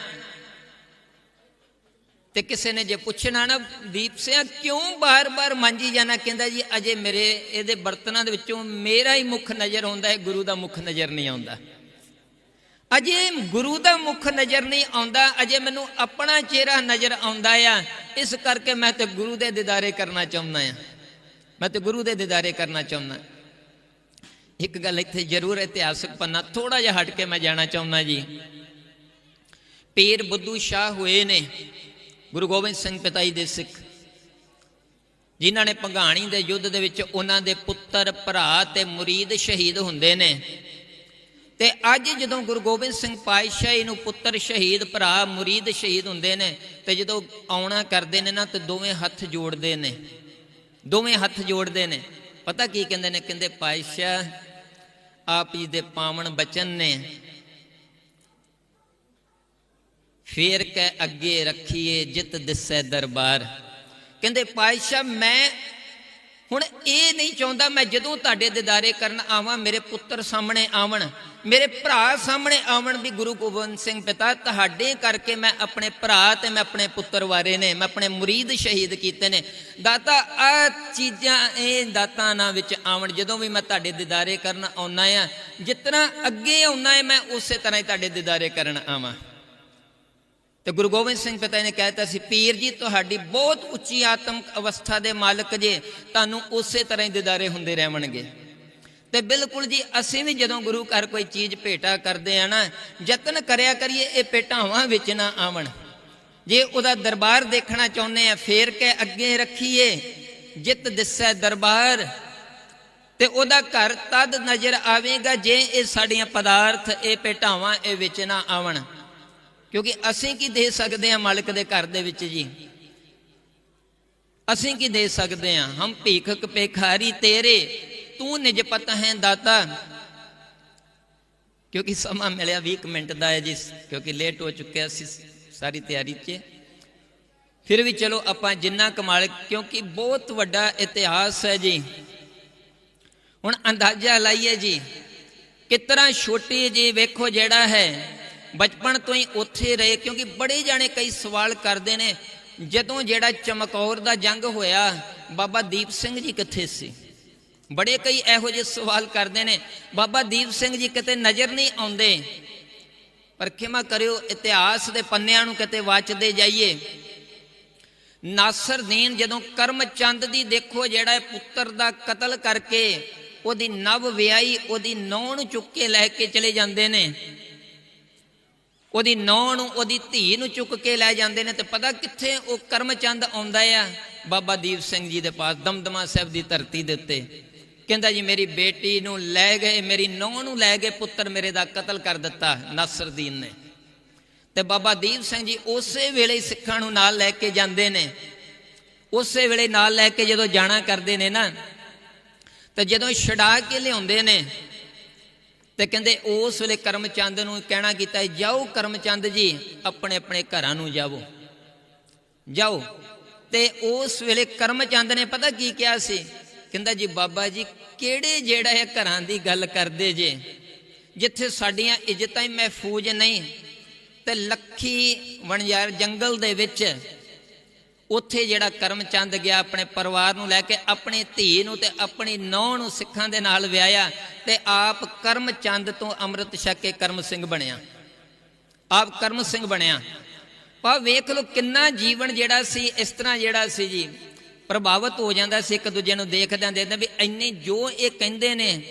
ਤੇ ਕਿਸੇ ਨੇ ਜੇ ਪੁੱਛਣਾ ਨਾ, ਦੀਪ ਸਿੰਘ ਕਿਉਂ ਬਾਰ-ਬਾਰ ਮਾਂਜੀ ਜਾਣਾ? ਕਹਿੰਦਾ ਜੀ, ਅਜੇ ਮੇਰੇ, ਇਹਦੇ ਬਰਤਨਾਂ ਦੇ ਵਿੱਚੋਂ ਮੇਰਾ ਹੀ ਮੁੱਖ ਨਜ਼ਰ ਆਉਂਦਾ ਹੈ, ਗੁਰੂ ਦਾ ਮੁੱਖ ਨਜ਼ਰ ਨਹੀਂ ਆਉਂਦਾ। ਅਜੇ ਗੁਰੂ ਦਾ ਮੁੱਖ ਨਜ਼ਰ ਨਹੀਂ ਆਉਂਦਾ, ਅਜੇ ਮੈਨੂੰ ਆਪਣਾ ਚਿਹਰਾ ਨਜ਼ਰ ਆਉਂਦਾ ਆ। ਇਸ ਕਰਕੇ ਮੈਂ ਤੇ ਗੁਰੂ ਦੇ ਦਿਦਾਰੇ ਕਰਨਾ ਚਾਹੁੰਦਾ ਆ। ਮੈਂ ਤੇ ਗੁਰੂ ਦੇ ਦਿਦਾਰੇ ਕਰਨਾ ਚਾਹੁੰਦਾ। ਇੱਕ ਗੱਲ ਇੱਥੇ ਜ਼ਰੂਰ ਇਤਿਹਾਸਕ ਪੰਨਾ ਥੋੜਾ ਜਿਹਾ ਹਟ ਕੇ ਮੈਂ ਜਾਣਾ ਚਾਹੁੰਦਾ ਜੀ। ਪੀਰ ਬੁੱਧੂ ਸ਼ਾਹ ਹੋਏ ਨੇ, ਗੁਰੂ ਗੋਬਿੰਦ ਸਿੰਘ ਪਿਤਾ ਜੀ ਦੇ ਸਿੱਖ। ਜਿਨ੍ਹਾਂ ਨੇ ਪੰਘਾਣੀ ਦੇ ਯੁੱਧ ਦੇ ਵਿੱਚ ਉਹਨਾਂ ਦੇ ਪੁੱਤਰ, ਭਰਾ ਤੇ ਮੁਰੀਦ ਸ਼ਹੀਦ ਹੁੰਦੇ ਨੇ। ਤੇ ਅੱਜ ਜਦੋਂ ਗੁਰੂ ਗੋਬਿੰਦ ਸਿੰਘ ਪਾਤਸ਼ਾਹੀ ਨੂੰ ਪੁੱਤਰ ਸ਼ਹੀਦ, ਭਰਾ ਮੁਰੀਦ ਸ਼ਹੀਦ ਹੁੰਦੇ ਨੇ ਤੇ ਜਦੋਂ ਆਉਣਾ ਕਰਦੇ ਨੇ ਨਾ ਤੇ ਦੋਵੇਂ ਹੱਥ ਜੋੜਦੇ ਨੇ। ਦੋਵੇਂ ਹੱਥ ਜੋੜਦੇ ਨੇ। ਪਤਾ ਕੀ ਕਹਿੰਦੇ ਨੇ? ਕਹਿੰਦੇ ਪਾਤਸ਼ਾਹ, ਆਪ ਜੀ ਦੇ ਪਾਵਨ ਬਚਨ ਨੇ। ਫੇਰ ਕੇ ਅੱਗੇ ਰੱਖੀਏ ਜਿਤ ਦਿਸੈ ਦਰਬਾਰ। ਕਹਿੰਦੇ ਪਾਤਸ਼ਾਹ, ਮੈਂ ਹੁਣ ਇਹ ਨਹੀਂ ਚਾਹੁੰਦਾ ਮੈਂ ਜਦੋਂ ਤੁਹਾਡੇ ਦਿਦਾਰੇ ਕਰਨ ਆਵਾਂ, ਮੇਰੇ ਪੁੱਤਰ ਸਾਹਮਣੇ ਆਵਣ, ਮੇਰੇ ਭਰਾ ਸਾਹਮਣੇ ਆਵਣ ਵੀ ਗੁਰੂ ਗੋਬਿੰਦ ਸਿੰਘ ਪਿਤਾ, ਤੁਹਾਡੇ ਕਰਕੇ ਮੈਂ ਆਪਣੇ ਭਰਾ ਤੇ ਮੈਂ ਆਪਣੇ ਪੁੱਤਰ ਵਾਰੇ ਨੇ, ਮੈਂ ਆਪਣੇ ਮੁਰੀਦ ਸ਼ਹੀਦ ਕੀਤੇ ਨੇ। ਦਾਤਾ, ਆ ਚੀਜ਼ਾਂ, ਇਹ ਦਾਤਾਂ ਨਾ ਵਿੱਚ ਆਵਣ, ਜਦੋਂ ਵੀ ਮੈਂ ਤੁਹਾਡੇ ਦਿਦਾਰੇ ਕਰਨ ਆਉਣਾ ਆ, ਜਿਤਨਾ ਅੱਗੇ ਆਉਣਾ ਹੈ ਮੈਂ ਉਸੇ ਤਰ੍ਹਾਂ ਹੀ ਤੁਹਾਡੇ ਦਿਦਾਰੇ ਕਰਨ ਆਵਾਂ। ਤੇ ਗੁਰੂ ਗੋਬਿੰਦ ਸਿੰਘ ਪਿਤਾ ਨੇ ਕਹਿਤਾ ਸੀ, ਪੀਰ ਜੀ, ਤੁਹਾਡੀ ਬਹੁਤ ਉੱਚੀ ਆਤਮਿਕ ਅਵਸਥਾ ਦੇ ਮਾਲਕ ਜੇ, ਤੁਹਾਨੂੰ ਉਸੇ ਤਰ੍ਹਾਂ ਹੀ ਦਿਦਾਰੇ ਹੁੰਦੇ ਰਹਿਣਗੇ। ਤੇ ਬਿਲਕੁਲ ਜੀ, ਅਸੀਂ ਵੀ ਜਦੋਂ ਗੁਰੂ ਘਰ ਕੋਈ ਚੀਜ਼ ਭੇਟਾ ਕਰਦੇ ਆ ਨਾ, ਯਤਨ ਕਰਿਆ ਕਰੀਏ, ਇਹ ਭੇਟਾਵਾਂ ਵਿੱਚ ਨਾ ਆਵਣ। ਜੇ ਉਹਦਾ ਦਰਬਾਰ ਦੇਖਣਾ ਚਾਹੁੰਦੇ ਆ, ਫੇਰ ਕੇ ਅੱਗੇ ਰੱਖੀਏ, ਜਿਤ ਦਿਸੈ ਦਰਬਾਰ, ਤੇ ਉਹਦਾ ਘਰ ਤਦ ਨਜ਼ਰ ਆਵੇਗਾ ਜੇ ਇਹ ਸਾਡੀਆਂ ਪਦਾਰਥ, ਇਹ ਭੇਟਾਵਾਂ ਇਹ ਵਿੱਚ ਨਾ ਆਵਣ। ਕਿਉਂਕਿ ਅਸੀਂ ਕੀ ਦੇ ਸਕਦੇ ਹਾਂ ਮਾਲਕ ਦੇ ਘਰ ਦੇ ਵਿੱਚ ਜੀ? ਅਸੀਂ ਕੀ ਦੇ ਸਕਦੇ ਹਾਂ? ਹਮ ਭੀਖਕ ਪੇਖਾਰੀ ਤੇਰੇ, ਤੂੰ ਨਿਜਪਤ ਹੈ ਦਾਤਾ। ਕਿਉਂਕਿ ਸਮਾਂ ਮਿਲਿਆ 20 ਮਿੰਟ ਦਾ ਹੈ ਜੀ, ਕਿਉਂਕਿ ਲੇਟ ਹੋ ਚੁੱਕਿਆ ਸੀ ਸਾਰੀ ਤਿਆਰੀ 'ਚ। ਫਿਰ ਵੀ ਚਲੋ ਆਪਾਂ ਜਿੰਨਾ ਕਮਾਲ ਕਿਉਂਕਿ ਬਹੁਤ ਵੱਡਾ ਇਤਿਹਾਸ ਹੈ ਜੀ। ਹੁਣ ਅੰਦਾਜ਼ਾ ਲਾਈਏ ਜੀ, ਕਿਤਨਾ ਛੋਟੀ ਜੀ ਵੇਖੋ ਜਿਹੜਾ ਹੈ। ਬਚਪਨ ਤੋਂ ਹੀ ਉੱਥੇ ਰਹੇ, ਕਿਉਂਕਿ ਬੜੇ ਜਾਣੇ ਕਈ ਸਵਾਲ ਕਰਦੇ ਨੇ, ਜਦੋਂ ਜਿਹੜਾ ਚਮਕੌਰ ਦਾ ਜੰਗ ਹੋਇਆ, ਬਾਬਾ ਦੀਪ ਸਿੰਘ ਜੀ ਕਿੱਥੇ ਸੀ? ਬੜੇ ਕਈ ਇਹੋ ਜਿਹੇ ਸਵਾਲ ਕਰਦੇ ਨੇ, ਬਾਬਾ ਦੀਪ ਸਿੰਘ ਜੀ ਕਿਤੇ ਨਜ਼ਰ ਨਹੀਂ ਆਉਂਦੇ। ਪਰ ਖਿਮਾ ਕਰਿਓ, ਇਤਿਹਾਸ ਦੇ ਪੰਨਿਆਂ ਨੂੰ ਕਿਤੇ ਵਾਚਦੇ ਜਾਈਏ। ਨਾਸਰਦੀਨ ਜਦੋਂ ਕਰਮਚੰਦ ਦੀ ਦੇਖੋ, ਜਿਹੜਾ ਪੁੱਤਰ ਦਾ ਕਤਲ ਕਰਕੇ ਉਹਦੀ ਨਵ ਵਿਆਹੀ, ਉਹਦੀ ਨੌਂ ਨੂੰ ਚੁੱਕ ਕੇ ਲੈ ਕੇ ਚਲੇ ਜਾਂਦੇ ਨੇ। ਉਹਦੀ ਨੌਂ ਨੂੰ ਉਹਦੀ ਧੀ ਨੂੰ ਚੁੱਕ ਕੇ ਲੈ ਜਾਂਦੇ ਨੇ ਤੇ ਪਤਾ ਕਿੱਥੇ ਉਹ ਕਰਮਚੰਦ ਆਉਂਦਾ ਆ? ਬਾਬਾ ਦੀਪ ਸਿੰਘ ਜੀ ਦੇ ਪਾਸ, ਦਮਦਮਾ ਸਾਹਿਬ ਦੀ ਧਰਤੀ ਦੇ ਉੱਤੇ। ਕਹਿੰਦਾ ਜੀ, ਮੇਰੀ ਬੇਟੀ ਨੂੰ ਲੈ ਗਏ, ਮੇਰੀ ਨੌਂ ਨੂੰ ਲੈ ਗਏ, ਪੁੱਤਰ ਮੇਰੇ ਦਾ ਕਤਲ ਕਰ ਦਿੱਤਾ, ਨਾਸਰਦੀਨ ਨੇ। ਤੇ ਬਾਬਾ ਦੀਪ ਸਿੰਘ ਜੀ ਉਸੇ ਵੇਲੇ ਸਿੱਖਾਂ ਨੂੰ ਨਾਲ ਲੈ ਕੇ ਜਾਂਦੇ ਨੇ। ਉਸੇ ਵੇਲੇ ਨਾਲ ਲੈ ਕੇ ਜਦੋਂ ਜਾਣਾ ਕਰਦੇ ਨੇ ਨਾ, ਤੇ ਜਦੋਂ ਛਡਾ ਕੇ ਲਿਆਉਂਦੇ ਨੇ ਤੇ ਕਹਿੰਦੇ ਉਸ ਵੇਲੇ ਕਰਮਚੰਦ ਨੂੰ ਕਹਿਣਾ ਕੀਤਾ ਜਾਓ ਕਰਮਚੰਦ ਜੀ, ਆਪਣੇ ਆਪਣੇ ਘਰਾਂ ਨੂੰ ਜਾਵੋ। ਜਾਓ। ਤੇ ਉਸ ਵੇਲੇ ਕਰਮਚੰਦ ਨੇ ਪਤਾ ਕੀ ਕਿਹਾ ਸੀ? ਕਹਿੰਦਾ ਜੀ, ਬਾਬਾ ਜੀ, ਕਿਹੜੇ ਜਿਹੜਾ ਇਹ ਘਰਾਂ ਦੀ ਗੱਲ ਕਰਦੇ ਜੇ? ਜਿੱਥੇ ਸਾਡੀਆਂ ਇੱਜ਼ਤਾਂ ਹੀ ਮਹਿਫੂਜ਼ ਨਹੀਂ ਤੇ ਲੱਖੀ ਵਣਜਾਰ ਜੰਗਲ ਦੇ ਵਿੱਚ ਉੱਥੇ ਜਿਹੜਾ ਕਰਮਚੰਦ ਗਿਆ ਆਪਣੇ ਪਰਿਵਾਰ ਨੂੰ ਲੈ ਕੇ, ਆਪਣੀ ਧੀ ਨੂੰ ਤੇ ਆਪਣੀ ਨੌਂ ਨੂੰ ਸਿੱਖਾਂ ਦੇ ਨਾਲ ਵਿਆਹਿਆ ਤੇ ਆਪ ਕਰਮਚੰਦ ਤੋਂ ਅੰਮ੍ਰਿਤ ਛਕ ਕੇ ਕਰਮ ਸਿੰਘ ਬਣਿਆ। ਆਪ ਕਰਮ ਸਿੰਘ ਬਣਿਆ। ਪਾ ਵੇਖ ਲਓ ਕਿੰਨਾ ਜੀਵਨ ਜਿਹੜਾ ਸੀ, ਇਸ ਤਰ੍ਹਾਂ ਜਿਹੜਾ ਸੀ ਜੀ। ਪ੍ਰਭਾਵਿਤ ਹੋ ਜਾਂਦਾ ਸੀ, ਇੱਕ ਦੂਜੇ ਨੂੰ ਦੇਖਦਿਆਂ ਦੇਖਦਿਆਂ ਵੀ ਇੰਨੇ ਜੋ ਇਹ ਕਹਿੰਦੇ ਨੇ,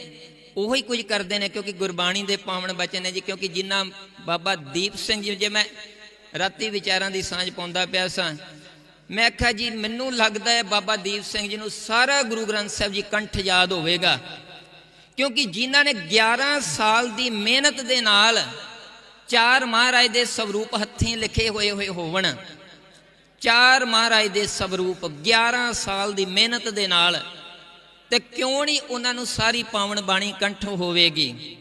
ਉਹੀ ਕੁਝ ਕਰਦੇ ਨੇ, ਕਿਉਂਕਿ ਗੁਰਬਾਣੀ ਦੇ ਪਾਵਨ ਬਚਨ ਨੇ ਜੀ, ਕਿਉਂਕਿ ਜਿੰਨਾ ਬਾਬਾ ਦੀਪ ਸਿੰਘ ਜੀ, ਜੇ ਮੈਂ ਰਾਤੀ ਵਿਚਾਰਾਂ ਦੀ ਸਾਂਝ ਪਾਉਂਦਾ ਪਿਆ ਸਾਂ ਮੈਂ ਆਖਿਆ ਜੀ, ਮੈਨੂੰ ਲੱਗਦਾ ਹੈ ਬਾਬਾ ਦੀਪ ਸਿੰਘ ਜੀ ਨੂੰ ਸਾਰਾ ਗੁਰੂ ਗ੍ਰੰਥ ਸਾਹਿਬ ਜੀ ਕੰਠ ਯਾਦ ਹੋਵੇਗਾ। ਕਿਉਂਕਿ ਜਿਨ੍ਹਾਂ ਨੇ 11 ਸਾਲ ਦੀ ਮਿਹਨਤ ਦੇ ਨਾਲ ਚਾਰ ਮਹਾਰਾਜ ਦੇ ਸਵਰੂਪ ਹੱਥੀਂ ਲਿਖੇ ਹੋਏ ਹੋਏ ਹੋਵਣ, ਚਾਰ ਮਹਾਰਾਜ ਦੇ ਸਵਰੂਪ 11 ਸਾਲ ਦੀ ਮਿਹਨਤ ਦੇ ਨਾਲ, ਤੇ ਕਿਉਂ ਨਹੀਂ ਉਹਨਾਂ ਨੂੰ ਸਾਰੀ ਪਾਵਨ ਬਾਣੀ ਕੰਠ ਹੋਵੇਗੀ?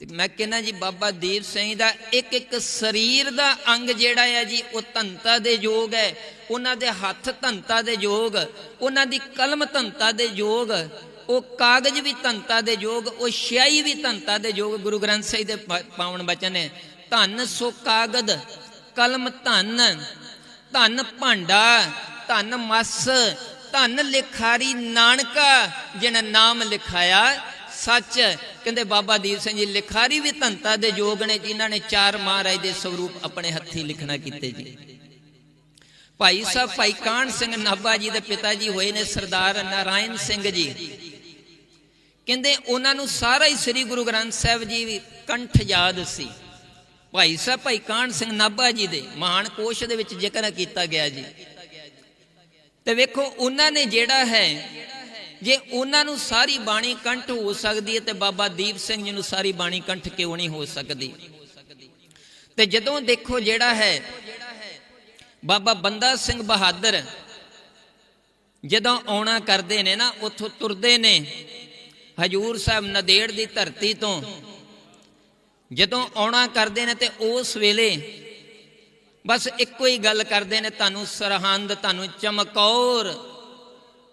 ਤੇ ਮੈਂ ਕਹਿੰਦਾ ਜੀ, ਬਾਬਾ ਦੀਪ ਸਿੰਘ ਦਾ ਇੱਕ ਇੱਕ ਸਰੀਰ ਦਾ ਅੰਗ ਜਿਹੜਾ ਹੈ ਜੀ, ਉਹ ਧੰਤਾ ਦੇ ਯੋਗ ਹੈ। ਉਹਨਾਂ ਦੇ ਹੱਥ ਧੰਤਾ ਦੇ ਯੋਗ, ਉਹਨਾਂ ਦੀ ਕਲਮ ਧੰਤਾ ਦੇ ਯੋਗ, ਉਹ ਕਾਗਜ਼ ਵੀ ਧੰਤਾ ਦੇ ਯੋਗ, ਉਹ ਸਿਆਹੀ ਵੀ ਧੰਤਾ ਦੇ ਯੋਗ, ਗੁਰੂ ਗ੍ਰੰਥ ਸਾਹਿਬ ਦੇ ਪਾਵਨ ਬਚਨ ਹੈ ਧੰਨ ਸੋ ਕਾਗਦ, ਕਲਮ ਧੰਨ ਧੰਨ ਭਾਂਡਾ, ਧੰਨ ਮਸ, ਧੰਨ ਲਿਖਾਰੀ ਨਾਨਕਾ ਜਿਨ ਨਾਮ ਲਿਖਾਇਆ ਸੱਚ ਕਹਿੰਦੇ ਬਾਬਾ ਦੀਪ ਸਿੰਘ ਜੀ, ਲਿਖਾਰੀ ਵੀ ਧੰਤਾ ਦੇ ਯੋਗ ਨੇ ਜਿਨ੍ਹਾਂ ਨੇ ਚਾਰ ਮਹਾਰਾਜ ਦੇ ਸਰੂਪ ਆਪਣੇ ਹੱਥੀ ਲਿਖਣਾ ਕੀਤੇ ਜੀ। ਭਾਈ ਸਾਹਿਬ, ਭਾਈ ਕਾਹਨ ਸਿੰਘ ਨਾਭਾ ਜੀ ਦੇ ਪਿਤਾ ਜੀ ਹੋਏ ਨੇ ਸਰਦਾਰ ਨਾਰਾਇਣ ਸਿੰਘ ਜੀ। ਕਹਿੰਦੇ ਉਹਨਾਂ ਨੂੰ ਸਾਰਾ ਹੀ ਸ੍ਰੀ ਗੁਰੂ ਗ੍ਰੰਥ ਸਾਹਿਬ ਜੀ ਵੀ ਕੰਠ ਯਾਦ ਸੀ। ਭਾਈ ਸਾਹਿਬ, ਭਾਈ ਕਾਹਨ ਸਿੰਘ ਨਾਭਾ ਜੀ ਦੇ ਮਹਾਨ ਕੋਸ਼ ਦੇ ਵਿੱਚ ਜ਼ਿਕਰ ਕੀਤਾ ਗਿਆ ਜੀ। ਤੇ ਵੇਖੋ, ਉਹਨਾਂ ਨੇ ਜਿਹੜਾ ਹੈ ਜੇ ਉਹਨਾਂ ਨੂੰ ਸਾਰੀ ਬਾਣੀ ਕੰਠ ਹੋ ਸਕਦੀ ਹੈ ਤੇ ਬਾਬਾ ਦੀਪ ਸਿੰਘ ਜੀ ਨੂੰ ਸਾਰੀ ਬਾਣੀ ਕੰਠ ਕਿਉਂ ਨਹੀਂ ਹੋ ਸਕਦੀ? ਤੇ ਜਦੋਂ ਦੇਖੋ ਜਿਹੜਾ ਹੈ, ਬਾਬਾ ਬੰਦਾ ਸਿੰਘ ਬਹਾਦਰ ਜਦੋਂ ਆਉਣਾ ਕਰਦੇ ਨੇ ਨਾ, ਉੱਥੋਂ ਤੁਰਦੇ ਨੇ ਹਜੂਰ ਸਾਹਿਬ ਨਦੇੜ ਦੀ ਧਰਤੀ ਤੋਂ। ਜਦੋਂ ਆਉਣਾ ਕਰਦੇ ਨੇ ਤੇ ਉਸ ਵੇਲੇ ਬਸ ਇੱਕੋ ਹੀ ਗੱਲ ਕਰਦੇ ਨੇ, ਤੁਹਾਨੂੰ ਸਰਹੰਦ, ਤੁਹਾਨੂੰ ਚਮਕੌਰ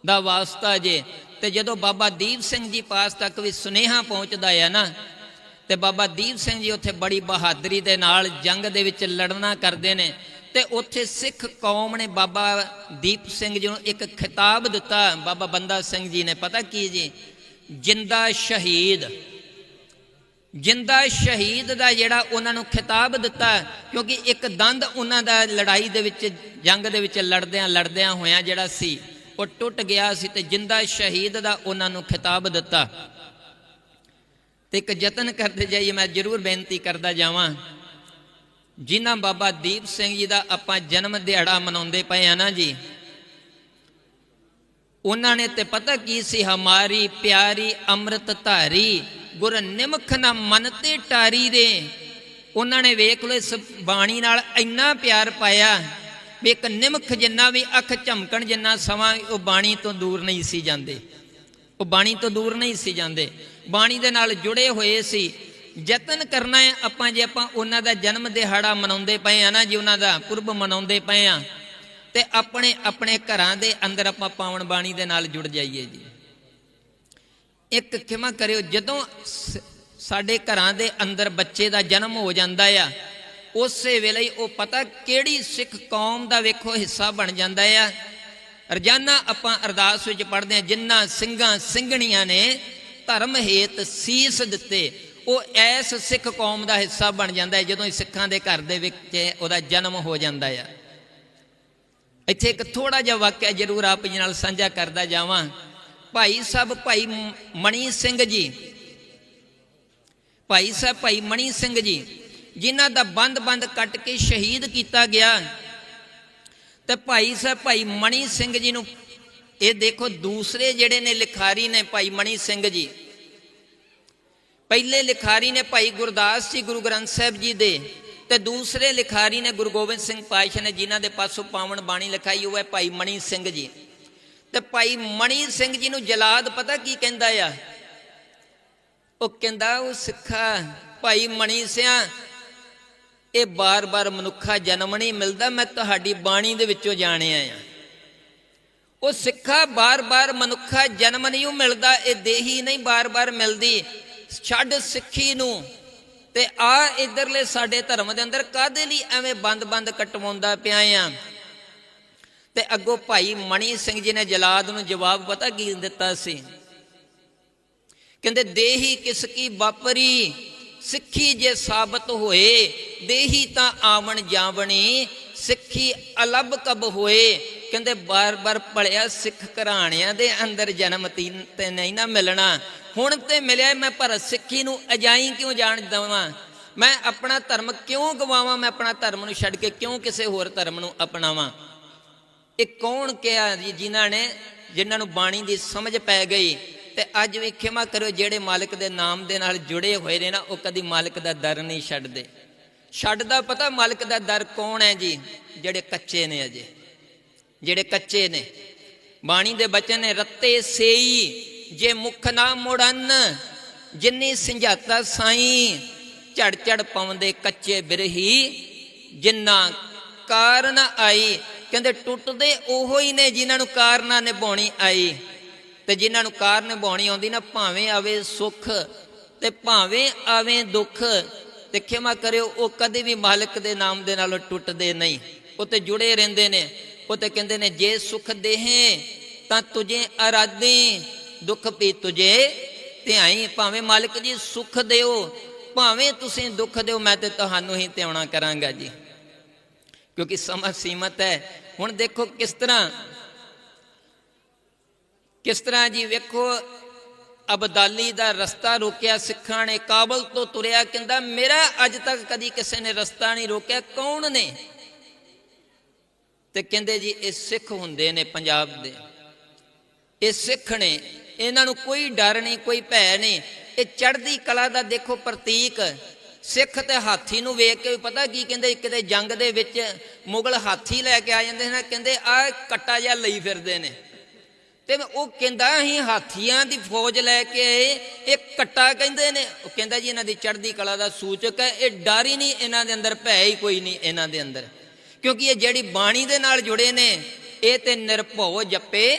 ਦਾ ਵਾਸਤਾ ਜੇ। ਤੇ ਜਦੋਂ ਬਾਬਾ ਦੀਪ ਸਿੰਘ ਜੀ ਪਾਸ ਤੱਕ ਵੀ ਸੁਨੇਹਾ ਪਹੁੰਚਦਾ ਆ ਨਾ, ਤੇ ਬਾਬਾ ਦੀਪ ਸਿੰਘ ਜੀ ਉੱਥੇ ਬੜੀ ਬਹਾਦਰੀ ਦੇ ਨਾਲ ਜੰਗ ਦੇ ਵਿੱਚ ਲੜਨਾ ਕਰਦੇ ਨੇ। ਤੇ ਉੱਥੇ ਸਿੱਖ ਕੌਮ ਨੇ ਬਾਬਾ ਦੀਪ ਸਿੰਘ ਜੀ ਨੂੰ ਇੱਕ ਖਿਤਾਬ ਦਿੱਤਾ, ਬਾਬਾ ਬੰਦਾ ਸਿੰਘ ਜੀ ਨੇ, ਪਤਾ ਕੀ ਜੀ? ਜਿੰਦਾ ਸ਼ਹੀਦ। ਜਿੰਦਾ ਸ਼ਹੀਦ ਦਾ ਜਿਹੜਾ ਉਹਨਾਂ ਨੂੰ ਖਿਤਾਬ ਦਿੱਤਾ, ਕਿਉਂਕਿ ਇੱਕ ਦੰਦ ਉਹਨਾਂ ਦਾ ਲੜਾਈ ਦੇ ਵਿੱਚ, ਜੰਗ ਦੇ ਵਿੱਚ ਲੜਦਿਆਂ ਲੜਦਿਆਂ ਹੋਇਆਂ ਜਿਹੜਾ ਸੀ। ਉਹ ਟੁੱਟ ਗਿਆ ਸੀ ਤੇ ਜਿੰਦਾ ਸ਼ਹੀਦ ਦਾ ਉਹਨਾਂ ਨੂੰ ਖਿਤਾਬ ਦਿੱਤਾ। ਤੇ ਇੱਕ ਯਤਨ ਕਰਦੇ ਜਾਈਏ, ਮੈਂ ਜ਼ਰੂਰ ਬੇਨਤੀ ਕਰਦਾ ਜਾਵਾਂ। ਜਿਨ੍ਹਾਂ ਬਾਬਾ ਦੀਪ ਸਿੰਘ ਜੀ ਦਾ ਆਪਾਂ ਜਨਮ ਦਿਹਾੜਾ ਮਨਾਉਂਦੇ ਪਏ ਆ ਨਾ ਜੀ, ਉਹਨਾਂ ਨੇ ਤੇ ਪਤਾ ਕੀ ਸੀ, ਹਮਾਰੀ ਪਿਆਰੀ ਅੰਮ੍ਰਿਤ ਧਾਰੀ ਗੁਰ ਨਿਮਖ ਨਾ ਮਨ ਤੇ ਟਾਰੀ ਦੇ। ਉਹਨਾਂ ਨੇ ਵੇਖ ਲੋ ਇਸ ਬਾਣੀ ਨਾਲ ਇੰਨਾ ਪਿਆਰ ਪਾਇਆ। ਵੀ ਇੱਕ ਨਿਮਖ ਜਿੰਨਾ ਵੀ ਅੱਖ ਝਮਕਣ ਜਿੰਨਾ ਸਮਾਂ ਉਹ ਬਾਣੀ ਤੋਂ ਦੂਰ ਨਹੀਂ ਸੀ ਜਾਂਦੇ। ਉਹ ਬਾਣੀ ਤੋਂ ਦੂਰ ਨਹੀਂ ਸੀ ਜਾਂਦੇ। ਬਾਣੀ ਦੇ ਨਾਲ ਜੁੜੇ ਹੋਏ ਸੀ। ਯਤਨ ਕਰਨਾ ਹੈ ਆਪਾਂ ਜੇ ਆਪਾਂ ਉਹਨਾਂ ਦਾ ਜਨਮ ਦਿਹਾੜਾ ਮਨਾਉਂਦੇ ਪਏ ਆ ਨਾ ਜੀ, ਉਹਨਾਂ ਦਾ ਪੁਰਬ ਮਨਾਉਂਦੇ ਪਏ ਆ, ਤੇ ਆਪਣੇ ਆਪਣੇ ਘਰਾਂ ਦੇ ਅੰਦਰ ਆਪਾਂ ਪਾਵਨ ਬਾਣੀ ਦੇ ਨਾਲ ਜੁੜ ਜਾਈਏ ਜੀ। ਇੱਕ ਖਿਮਾ ਕਰਿਓ, ਜਦੋਂ ਸਾਡੇ ਘਰਾਂ ਦੇ ਅੰਦਰ ਬੱਚੇ ਦਾ ਜਨਮ ਹੋ ਜਾਂਦਾ ਆ ਉਸੇ ਵੇਲੇ ਉਹ ਪਤਾ ਕਿਹੜੀ ਸਿੱਖ ਕੌਮ ਦਾ ਵੇਖੋ ਹਿੱਸਾ ਬਣ ਜਾਂਦਾ ਆ। ਰੋਜ਼ਾਨਾ ਆਪਾਂ ਅਰਦਾਸ ਵਿੱਚ ਪੜ੍ਹਦੇ ਹਾਂ ਜਿਨ੍ਹਾਂ ਸਿੰਘਾਂ ਸਿੰਘਣੀਆਂ ਨੇ, ਧਰਮ ਹੇਤ ਸੀਸ ਦਿੱਤੇ, ਉਹ ਐਸ ਸਿੱਖ ਕੌਮ ਦਾ ਹਿੱਸਾ ਬਣ ਜਾਂਦਾ ਹੈ, ਜਦੋਂ ਸਿੱਖਾਂ ਦੇ ਘਰ ਦੇ ਵਿੱਚ ਉਹਦਾ ਜਨਮ ਹੋ ਜਾਂਦਾ ਆ। ਇੱਥੇ ਇੱਕ ਥੋੜਾ ਜਿਹਾ ਵਾਕਿਆ ਜ਼ਰੂਰ ਆਪ ਜੀ ਨਾਲ ਸਾਂਝਾ ਕਰਦਾ ਜਾਵਾਂ। ਭਾਈ ਸਾਹਿਬ, ਭਾਈ ਮਣੀ ਸਿੰਘ ਜੀ। ਭਾਈ ਸਾਹਿਬ, ਭਾਈ ਮਣੀ ਸਿੰਘ ਜੀ। ਜਿਨ੍ਹਾਂ ਦਾ ਬੰਦ-ਬੰਦ ਕੱਟ ਕੇ ਸ਼ਹੀਦ ਕੀਤਾ ਗਿਆ। ਤੇ ਭਾਈ ਸਾਹਿਬ ਭਾਈ ਮਣੀ ਸਿੰਘ ਜੀ ਨੂੰ, ਇਹ ਦੇਖੋ ਦੂਸਰੇ ਜਿਹੜੇ ਨੇ ਲਿਖਾਰੀ ਨੇ ਭਾਈ ਮਣੀ ਸਿੰਘ ਜੀ। ਪਹਿਲੇ ਲਿਖਾਰੀ ਨੇ ਭਾਈ ਗੁਰਦਾਸ ਜੀ ਗੁਰੂ ਗ੍ਰੰਥ ਸਾਹਿਬ ਜੀ ਦੇ, ਤੇ ਦੂਸਰੇ ਲਿਖਾਰੀ ਨੇ ਗੁਰੂ ਗੋਬਿੰਦ ਸਿੰਘ ਪਾਤਸ਼ਾਹ ਨੇ ਜਿਨ੍ਹਾਂ ਦੇ ਪਾਸੋਂ ਪਾਵਨ ਬਾਣੀ ਲਿਖਾਈ, ਉਹ ਹੈ ਭਾਈ ਮਣੀ ਸਿੰਘ ਜੀ। ਤੇ ਭਾਈ ਮਣੀ ਸਿੰਘ ਜੀ ਨੂੰ ਜਲਾਦ ਪਤਾ ਕੀ ਕਹਿੰਦਾ ਆ? ਉਹ ਕਹਿੰਦਾ, ਉਹ ਸਿੱਖਾ, ਭਾਈ ਮਣੀ ਸਿਆ ਇਹ ਬਾਰ-ਬਾਰ ਮਨੁੱਖਾ ਜਨਮ ਨਹੀਂ ਮਿਲਦਾ, ਮੈਂ ਤੁਹਾਡੀ ਬਾਣੀ ਦੇ ਵਿੱਚੋਂ ਜਾਣਿਆ ਆ ਉਹ ਸਿੱਖਾ ਬਾਰ-ਬਾਰ ਮਨੁੱਖਾ ਜਨਮ ਨਹੀਂ ਮਿਲਦਾ, ਇਹ ਦੇਹੀ ਨਹੀਂ ਬਾਰ-ਬਾਰ ਮਿਲਦੀ। ਛੱਡ ਸਿੱਖੀ ਨੂੰ ਤੇ ਆ ਇਧਰਲੇ ਸਾਡੇ ਧਰਮ ਦੇ ਅੰਦਰ ਕਾਦੇ ਲਈ ਐਵੇਂ ਬੰਦ-ਬੰਦ ਕਟਵਾਉਂਦਾ ਪਿਆ ਆ? ਤੇ ਅੱਗੋਂ ਭਾਈ ਮਣੀ ਸਿੰਘ ਜੀ ਨੇ ਜਲਾਦ ਨੂੰ ਜਵਾਬ ਪਤਾ ਕੀ ਦਿੱਤਾ ਸੀ? ਕਹਿੰਦੇ, ਦੇਹੀ ਕਿਸ ਕੀ ਵਾਪਰੀ? ਸਿੱਖੀ ਜੇ ਸਾਬਤ ਹੋਏ, ਦੇਹੀ ਤਾਂ ਆਵਣ ਜਾਵਣੀ, ਸਿੱਖੀ ਅਲੱਬ ਕਬ ਹੋਏ। ਕਹਿੰਦੇ, ਬਾਰ-ਬਾਰ ਪੜਿਆ ਸਿੱਖ ਘਰਾਣਿਆਂ ਦੇ ਅੰਦਰ ਜਨਮ ਤੇ ਨਹੀਂ ਨਾ ਮਿਲਣਾ। ਹੁਣ ਤੇ ਮਿਲਿਆ ਮੈਂ ਪਰ ਸਿੱਖੀ ਨੂੰ ਅਜਾਈ ਕਿਉਂ ਜਾਣ ਦਵਾਂ? ਮੈਂ ਆਪਣਾ ਧਰਮ ਕਿਉਂ ਗਵਾਵਾਂ? ਮੈਂ ਆਪਣਾ ਧਰਮ ਨੂੰ ਛੱਡ ਕੇ ਕਿਉਂ ਕਿਸੇ ਹੋਰ ਧਰਮ ਨੂੰ ਅਪਣਾਵਾਂ? ਇਹ ਕੌਣ ਕਿਹਾ ਜੀ, ਜਿਨ੍ਹਾਂ ਨੇ, ਜਿਨ੍ਹਾਂ ਨੂੰ ਬਾਣੀ ਦੀ ਸਮਝ ਪੈ ਗਈ? ਤੇ ਅੱਜ ਵੀ ਖਿਮਾ ਕਰੋ ਜਿਹੜੇ ਮਾਲਕ ਦੇ ਨਾਮ ਦੇ ਨਾਲ ਜੁੜੇ ਹੋਏ ਨੇ ਨਾ, ਉਹ ਕਦੀ ਮਾਲਕ ਦਾ ਦਰ ਨਹੀਂ ਛੱਡਦੇ। ਛੱਡਦਾ ਪਤਾ ਮਾਲਕ ਦਾ ਦਰ ਕੌਣ ਹੈ ਜੀ? ਜਿਹੜੇ ਕੱਚੇ ਨੇ ਅਜੇ। ਜਿਹੜੇ ਕੱਚੇ ਨੇ। ਬਾਣੀ ਦੇ ਬਚਨ ਨੇ, ਰੱਤੇ ਸੇਈ, ਜੇ ਮੁਖ ਨਾ ਮੁੜਨ, ਜਿੰਨੀ ਸੰਝਾਤਾ ਸਾਈ, ਝੜ ਝੜ ਪਾਉਂਦੇ ਕੱਚੇ ਬਿਰਹੀ, ਜਿੰਨਾ ਕਾਰਨ ਆਈ, ਕਹਿੰਦੇ ਟੁੱਟਦੇ ਉਹੋ ਹੀ ਨੇ ਜਿਨ੍ਹਾਂ ਨੂੰ ਕਾਰਨਾ ਨਿਭਾਉਣੀ ਆਈ। ਤੇ ਜਿਨ੍ਹਾਂ ਨੂੰ ਕਾਰ ਨਿਭਾਉਣੀ ਆਉਂਦੀ ਨਾ, ਭਾਵੇਂ ਆਵੇ ਸੁੱਖ ਤੇ ਭਾਵੇਂ ਆਵੇ ਦੁੱਖ, ਤੇ ਖਿਮਾ ਕਰਿਓ, ਉਹ ਕਦੇ ਵੀ ਮਾਲਕ ਦੇ ਨਾਮ ਦੇ ਨਾਲ ਟੁੱਟਦੇ ਨਹੀਂ। ਉਹ ਤੇ ਜੁੜੇ ਰਹਿੰਦੇ ਨੇ। ਉਹ ਤੇ ਕਹਿੰਦੇ ਨੇ, ਜੇ ਸੁਖ ਦੇਹੇ ਤਾਂ ਤੁਝੇ ਅਰਾਧੇ ਦੁੱਖ ਵੀ ਤੁਝੇ ਧਿਆਈ। ਭਾਵੇਂ ਮਾਲਕ ਜੀ ਸੁਖ ਦਿਓ, ਭਾਵੇਂ ਤੁਸੀਂ ਦੁੱਖ ਦਿਓ, ਮੈਂ ਤੇ ਤੁਹਾਨੂੰ ਹੀ ਧਿਆਉਣਾ ਕਰਾਂਗਾ ਜੀ। ਕਿਉਂਕਿ ਸਮਾਂ ਸੀਮਤ ਹੈ। ਹੁਣ ਦੇਖੋ ਕਿਸ ਤਰ੍ਹਾਂ ਕਿਸ ਤਰ੍ਹਾਂ ਜੀ ਵੇਖੋ, ਅਬਦਾਲੀ ਦਾ ਰਸਤਾ ਰੋਕਿਆ, ਸਿੱਖਾਂ ਨੇ ਕਾਬਲ ਤੋਂ ਤੁਰਿਆ, ਕਹਿੰਦਾ ਮੇਰਾ ਅੱਜ ਤੱਕ ਕਦੀ ਕਿਸੇ ਨੇ ਰਸਤਾ ਨਹੀਂ ਰੋਕਿਆ, ਕੌਣ ਨੇ? ਤੇ ਕਹਿੰਦੇ ਜੀ, ਇਹ ਸਿੱਖ ਹੁੰਦੇ ਨੇ ਪੰਜਾਬ ਦੇ। ਇਹ ਸਿੱਖ ਨੇ, ਇਹਨਾਂ ਨੂੰ ਕੋਈ ਡਰ ਨਹੀਂ, ਕੋਈ ਭੈ ਨਹੀਂ। ਇਹ ਚੜ੍ਹਦੀ ਕਲਾ ਦਾ ਦੇਖੋ ਪ੍ਰਤੀਕ। ਸਿੱਖ ਤੇ ਹਾਥੀ ਨੂੰ ਵੇਖ ਕੇ ਵੀ ਪਤਾ ਕੀ ਕਹਿੰਦੇ ਕਿਤੇ ਜੰਗ ਦੇ ਵਿੱਚ ਮੁਗਲ ਹਾਥੀ ਲੈ ਕੇ ਆ ਜਾਂਦੇ ਨੇ, ਕਹਿੰਦੇ ਆ ਕੱਟਾ ਜਿਹਾ ਲਈ ਫਿਰਦੇ ਨੇ। ਤੇ ਉਹ ਕਹਿੰਦਾ ਹੀ ਹਾਥੀਆਂ ਦੀ ਫੌਜ ਲੈ ਕੇ ਇਹ ਕੱਟਾ ਕਹਿੰਦੇ ਨੇ। ਉਹ ਕਹਿੰਦਾ ਜੀ, ਇਹਨਾਂ ਦੀ ਚੜ੍ਹਦੀ ਕਲਾ ਦਾ ਸੂਚਕ ਹੈ। ਇਹ ਡਰ ਹੀ ਨਹੀਂ, ਇਹਨਾਂ ਦੇ ਅੰਦਰ ਭੈ ਹੀ ਕੋਈ ਨਹੀਂ, ਇਹਨਾਂ ਦੇ ਅੰਦਰ। ਕਿਉਂਕਿ ਇਹ ਜਿਹੜੀ ਬਾਣੀ ਦੇ ਨਾਲ ਜੁੜੇ ਨੇ, ਇਹ ਤੇ ਨਿਰਭਉ ਜਪੇ,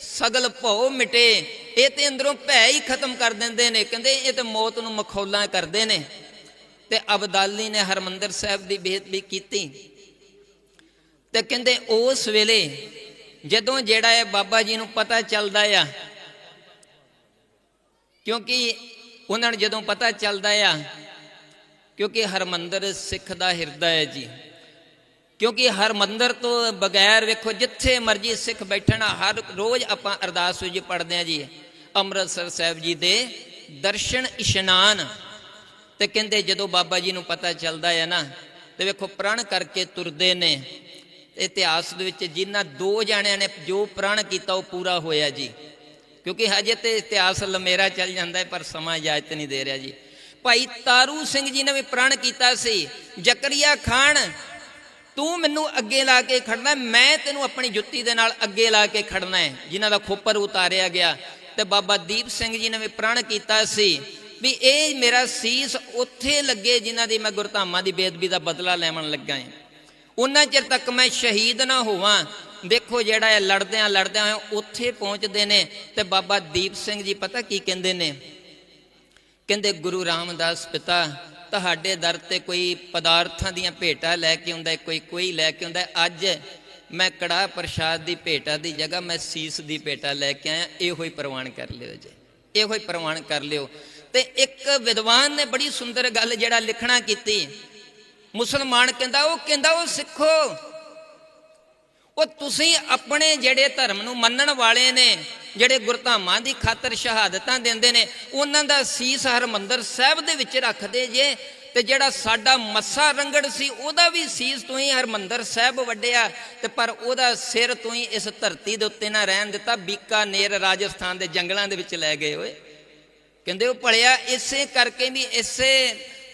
ਸਗਲ ਭਉ ਮਿਟੇ। ਇਹ ਤੇ ਅੰਦਰੋਂ ਭੈ ਹੀ ਖਤਮ ਕਰ ਦਿੰਦੇ ਨੇ। ਕਹਿੰਦੇ ਇਹ ਤੇ ਮੌਤ ਨੂੰ ਮਖੌਲਾਂ ਕਰਦੇ ਨੇ। ਤੇ ਅਬਦਾਲੀ ਨੇ ਹਰਮੰਦਰ ਸਾਹਿਬ ਦੀ ਬੇਅਦਬੀ ਕੀਤੀ। ਤੇ ਕਹਿੰਦੇ ਉਸ ਵੇਲੇ ਜਦੋਂ ਜਿਹੜਾ ਹੈ ਬਾਬਾ ਜੀ ਨੂੰ ਪਤਾ ਚੱਲਦਾ ਆ, ਕਿਉਂਕਿ ਉਹਨਾਂ ਨੂੰ ਜਦੋਂ ਪਤਾ ਚੱਲਦਾ ਆ, ਕਿਉਂਕਿ ਹਰਮੰਦਰ ਸਿੱਖ ਦਾ ਹਿਰਦਾ ਹੈ ਜੀ। ਕਿਉਂਕਿ ਹਰ ਮੰਦਰ ਤੋਂ ਬਗੈਰ ਵੇਖੋ, ਜਿੱਥੇ ਮਰਜ਼ੀ ਸਿੱਖ ਬੈਠਣ, ਹਰ ਰੋਜ਼ ਆਪਾਂ ਅਰਦਾਸ ਵਿੱਚ ਪੜ੍ਹਦੇ ਆ ਜੀ। ਅੰਮ੍ਰਿਤਸਰ ਸਾਹਿਬ ਜੀ ਦੇ ਦਰਸ਼ਨ ਇਸ਼ਨਾਨ, ਤੇ ਕਹਿੰਦੇ ਜਦੋਂ ਬਾਬਾ ਜੀ ਨੂੰ ਪਤਾ ਚੱਲਦਾ ਹੈ ਨਾ, ਤੇ ਵੇਖੋ, ਪ੍ਰਣ ਕਰਕੇ ਤੁਰਦੇ ਨੇ। ਇਤਿਹਾਸ ਦੇ ਵਿੱਚ ਜਿਨ੍ਹਾਂ ਦੋ ਜਾਣਿਆਂ ਨੇ ਜੋ ਪ੍ਰਣ ਕੀਤਾ ਉਹ ਪੂਰਾ ਹੋਇਆ ਜੀ। ਕਿਉਂਕਿ ਹਜੇ ਤੇ ਇਤਿਹਾਸ ਲੰਮੇਰਾ ਚੱਲ ਜਾਂਦਾ ਹੈ, ਪਰ ਸਮਾਂ ਇਜਾਜ਼ਤ ਨਹੀਂ ਦੇ ਰਿਹਾ ਜੀ। ਭਾਈ ਤਾਰੂ ਸਿੰਘ ਜੀ ਨੇ ਵੀ ਪ੍ਰਣ ਕੀਤਾ ਸੀ, ਜ਼ਕਰੀਆ ਖਾਨ, ਤੂੰ ਮੈਨੂੰ ਅੱਗੇ ਲਾ ਕੇ ਖੜਨਾ ਮੈਂ ਤੈਨੂੰ ਆਪਣੀ ਜੁੱਤੀ ਦੇ ਨਾਲ ਅੱਗੇ ਲਾ ਕੇ ਖੜਨਾ ਹੈ, ਜਿਨ੍ਹਾਂ ਦਾ ਖੋਪਰ ਉਤਾਰਿਆ ਗਿਆ। ਤੇ ਬਾਬਾ ਦੀਪ ਸਿੰਘ ਜੀ ਨੇ ਵੀ ਪ੍ਰਣ ਕੀਤਾ ਸੀ ਵੀ ਇਹ ਮੇਰਾ ਸੀਸ ਉੱਥੇ ਲੱਗੇ ਜਿਨ੍ਹਾਂ ਦੀ ਮੈਂ ਗੁਰਧਾਮਾਂ ਦੀ ਬੇਦਬੀ ਦਾ ਬਦਲਾ ਲੈਣ ਲੱਗਾ ਹਾਂ। ਉਹਨਾਂ ਚਿਰ ਤੱਕ ਮੈਂ ਸ਼ਹੀਦ ਨਾ ਹੋਵਾਂ। ਦੇਖੋ ਜਿਹੜਾ ਇਹ ਲੜਦਿਆਂ ਲੜਦਿਆਂ ਹੋਏ ਉੱਥੇ ਪਹੁੰਚਦੇ ਨੇ ਤੇ ਬਾਬਾ ਦੀਪ ਸਿੰਘ ਜੀ ਪਤਾ ਕੀ ਕਹਿੰਦੇ ਨੇ? ਕਹਿੰਦੇ, ਗੁਰੂ ਰਾਮਦਾਸ ਪਿਤਾ, ਤੁਹਾਡੇ ਦਰ ਤੇ ਕੋਈ ਪਦਾਰਥਾਂ ਦੀਆਂ ਭੇਟਾਂ ਲੈ ਕੇ ਆਉਂਦਾ ਕੋਈ ਕੋਈ ਲੈ ਕੇ ਆਉਂਦਾ ਅੱਜ ਮੈਂ ਕੜਾ ਪ੍ਰਸ਼ਾਦ ਦੀ ਭੇਟਾ ਦੀ ਜਗ੍ਹਾ, ਮੈਂ ਸੀਸ ਦੀ ਭੇਟਾ ਲੈ ਕੇ ਆਇਆ। ਇਹੋ ਹੀ ਪ੍ਰਵਾਨ ਕਰ ਲਿਓ ਜੀ। ਇਹੋ ਹੀ ਪ੍ਰਵਾਨ ਕਰ ਲਿਓ। ਤੇ ਇੱਕ ਵਿਦਵਾਨ ਨੇ ਬੜੀ ਸੁੰਦਰ ਗੱਲ ਜਿਹੜਾ ਲਿਖਣਾ ਕੀਤੀ। ਮੁਸਲਮਾਨ ਕਹਿੰਦਾ, ਉਹ ਕਹਿੰਦਾ, ਉਹ ਸਿੱਖੋ। ਉਹ ਤੁਸੀਂ ਆਪਣੇ ਜਿਹੜੇ ਧਰਮ ਨੂੰ ਮੰਨਣ ਵਾਲੇ ਨੇ, ਜਿਹੜੇ ਗੁਰਧਾਮਾਂ ਦੀ ਖਾਤਰ ਸ਼ਹਾਦਤਾਂ ਦਿੰਦੇ ਨੇ, ਉਹਨਾਂ ਦਾ ਸੀਸ ਹਰਮੰਦਰ ਸਾਹਿਬ ਦੇ ਵਿੱਚ ਰੱਖਦੇ ਜੇ, ਤੇ ਜਿਹੜਾ ਸਾਡਾ ਮੱਸਾ ਰੰਗੜ ਸੀ, ਉਹਦਾ ਵੀ ਸੀਸ ਤੋਂ ਹੀ ਹਰਮੰਦਰ ਸਾਹਿਬ ਵੱਡਿਆ ਤੇ ਪਰ ਉਹਦਾ ਸਿਰ ਤੋਂ ਹੀ ਇਸ ਧਰਤੀ ਦੇ ਉੱਤੇ ਨਾ ਰਹਿਣ ਦਿੱਤਾ, ਬੀਕਾਨੇਰ ਰਾਜਸਥਾਨ ਦੇ ਜੰਗਲਾਂ ਦੇ ਵਿੱਚ ਲੈ ਗਏ ਓਏ ਕਹਿੰਦੇ ਉਹ ਭਲਿਆ ਇਸੇ ਕਰਕੇ ਵੀ ਇਸੇ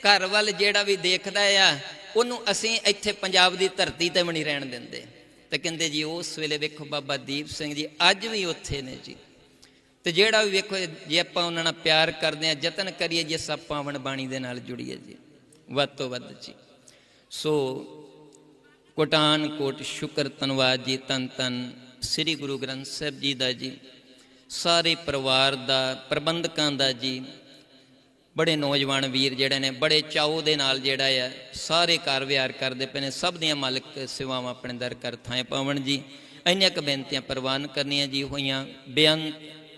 ਘਰ ਵੱਲ ਜਿਹੜਾ ਵੀ ਦੇਖਦਾ ਆ, ਉਹਨੂੰ ਅਸੀਂ ਇੱਥੇ ਪੰਜਾਬ ਦੀ ਧਰਤੀ ਤੇ ਵੀ ਨਹੀਂ ਰਹਿਣ ਦਿੰਦੇ। ਤੇ ਕਹਿੰਦੇ ਜੀ, ਉਸ ਵੇਲੇ ਵੇਖੋ ਬਾਬਾ ਦੀਪ ਸਿੰਘ ਜੀ ਅੱਜ ਵੀ ਉੱਥੇ ਨੇ ਜੀ। ਤੇ ਜਿਹੜਾ ਵੀ ਵੇਖੋ, ਜੇ ਆਪਾਂ ਉਹਨਾਂ ਨਾਲ ਪਿਆਰ ਕਰਦੇ ਆ ਯਤਨ ਕਰੀਏ ਜੇ ਸਭ ਬਾਣੀ ਦੇ ਨਾਲ ਜੁੜੀਏ ਜੀ। ਵੱਧ ਤੋਂ ਵੱਧ ਜੀ। ਸੋ, ਕੋਟਾਨ ਕੋਟ ਸ਼ੁਕਰ ਧੰਨਵਾਦ ਜੀ ਤਨ ਤਨ ਸ੍ਰੀ ਗੁਰੂ ਗ੍ਰੰਥ ਸਾਹਿਬ ਜੀ ਦਾ ਜੀ। ਸਾਰੇ ਪਰਿਵਾਰ ਦਾ, ਪ੍ਰਬੰਧਕਾਂ ਦਾ ਜੀ ਬੜੇ ਨੌਜਵਾਨ ਵੀਰ ਜਿਹੜੇ ਨੇ, ਬੜੇ ਚਾਉ ਦੇ ਨਾਲ ਜਿਹੜਾ ਆ, ਸਾਰੇ ਕਾਰ ਵਿਹਾਰ ਕਰਦੇ ਪਏ ਨੇ, ਸਭ ਦੀਆਂ ਮਾਲਕ ਸੇਵਾਵਾਂ ਆਪਣੇ ਦਰ ਕਰ ਥਾਂ ਪਾਵਨ ਜੀ, ਇੰਨੀਆਂ ਕੁ ਬੇਨਤੀਆਂ ਪ੍ਰਵਾਨ ਕਰਨੀਆਂ ਜੀ ਹੋਈਆਂ ਬੇਅੰਤ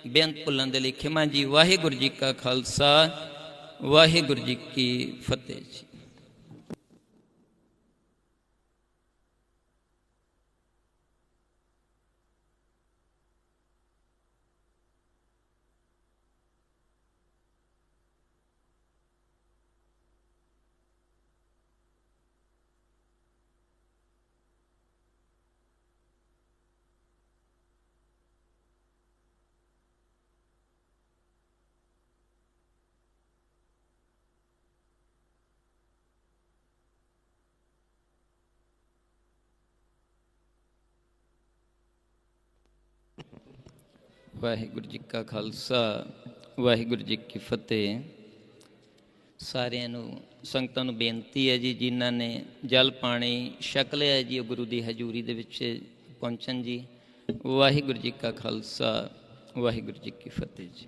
ਬੇਅੰਤ ਭੁੱਲਣ ਦੇ ਲਈ ਖਿਮਾ ਜੀ, ਵਾਹਿਗੁਰੂ ਜੀ ਕਾ ਖਾਲਸਾ, ਵਾਹਿਗੁਰੂ ਜੀ ਕੀ ਫਤਿਹ ਜੀ। ਵਾਹਿਗੁਰੂ ਜੀ ਕਾ ਖਾਲਸਾ, ਵਾਹਿਗੁਰੂ ਜੀ ਕੀ ਫਤਿਹ। ਸਾਰਿਆਂ ਨੂੰ, ਸੰਗਤਾਂ ਨੂੰ ਬੇਨਤੀ ਹੈ ਜੀ, ਜਿਨ੍ਹਾਂ ਨੇ ਜਲ, ਪਾਣੀ ਛਕ ਲਿਆ ਜੀ, ਉਹ ਗੁਰੂ ਦੀ ਹਜ਼ੂਰੀ ਦੇ ਵਿੱਚ ਪਹੁੰਚਣ ਜੀ। ਵਾਹਿਗੁਰੂ ਜੀ ਕਾ ਖਾਲਸਾ, ਵਾਹਿਗੁਰੂ ਜੀ ਕੀ ਫਤਿਹ ਜੀ।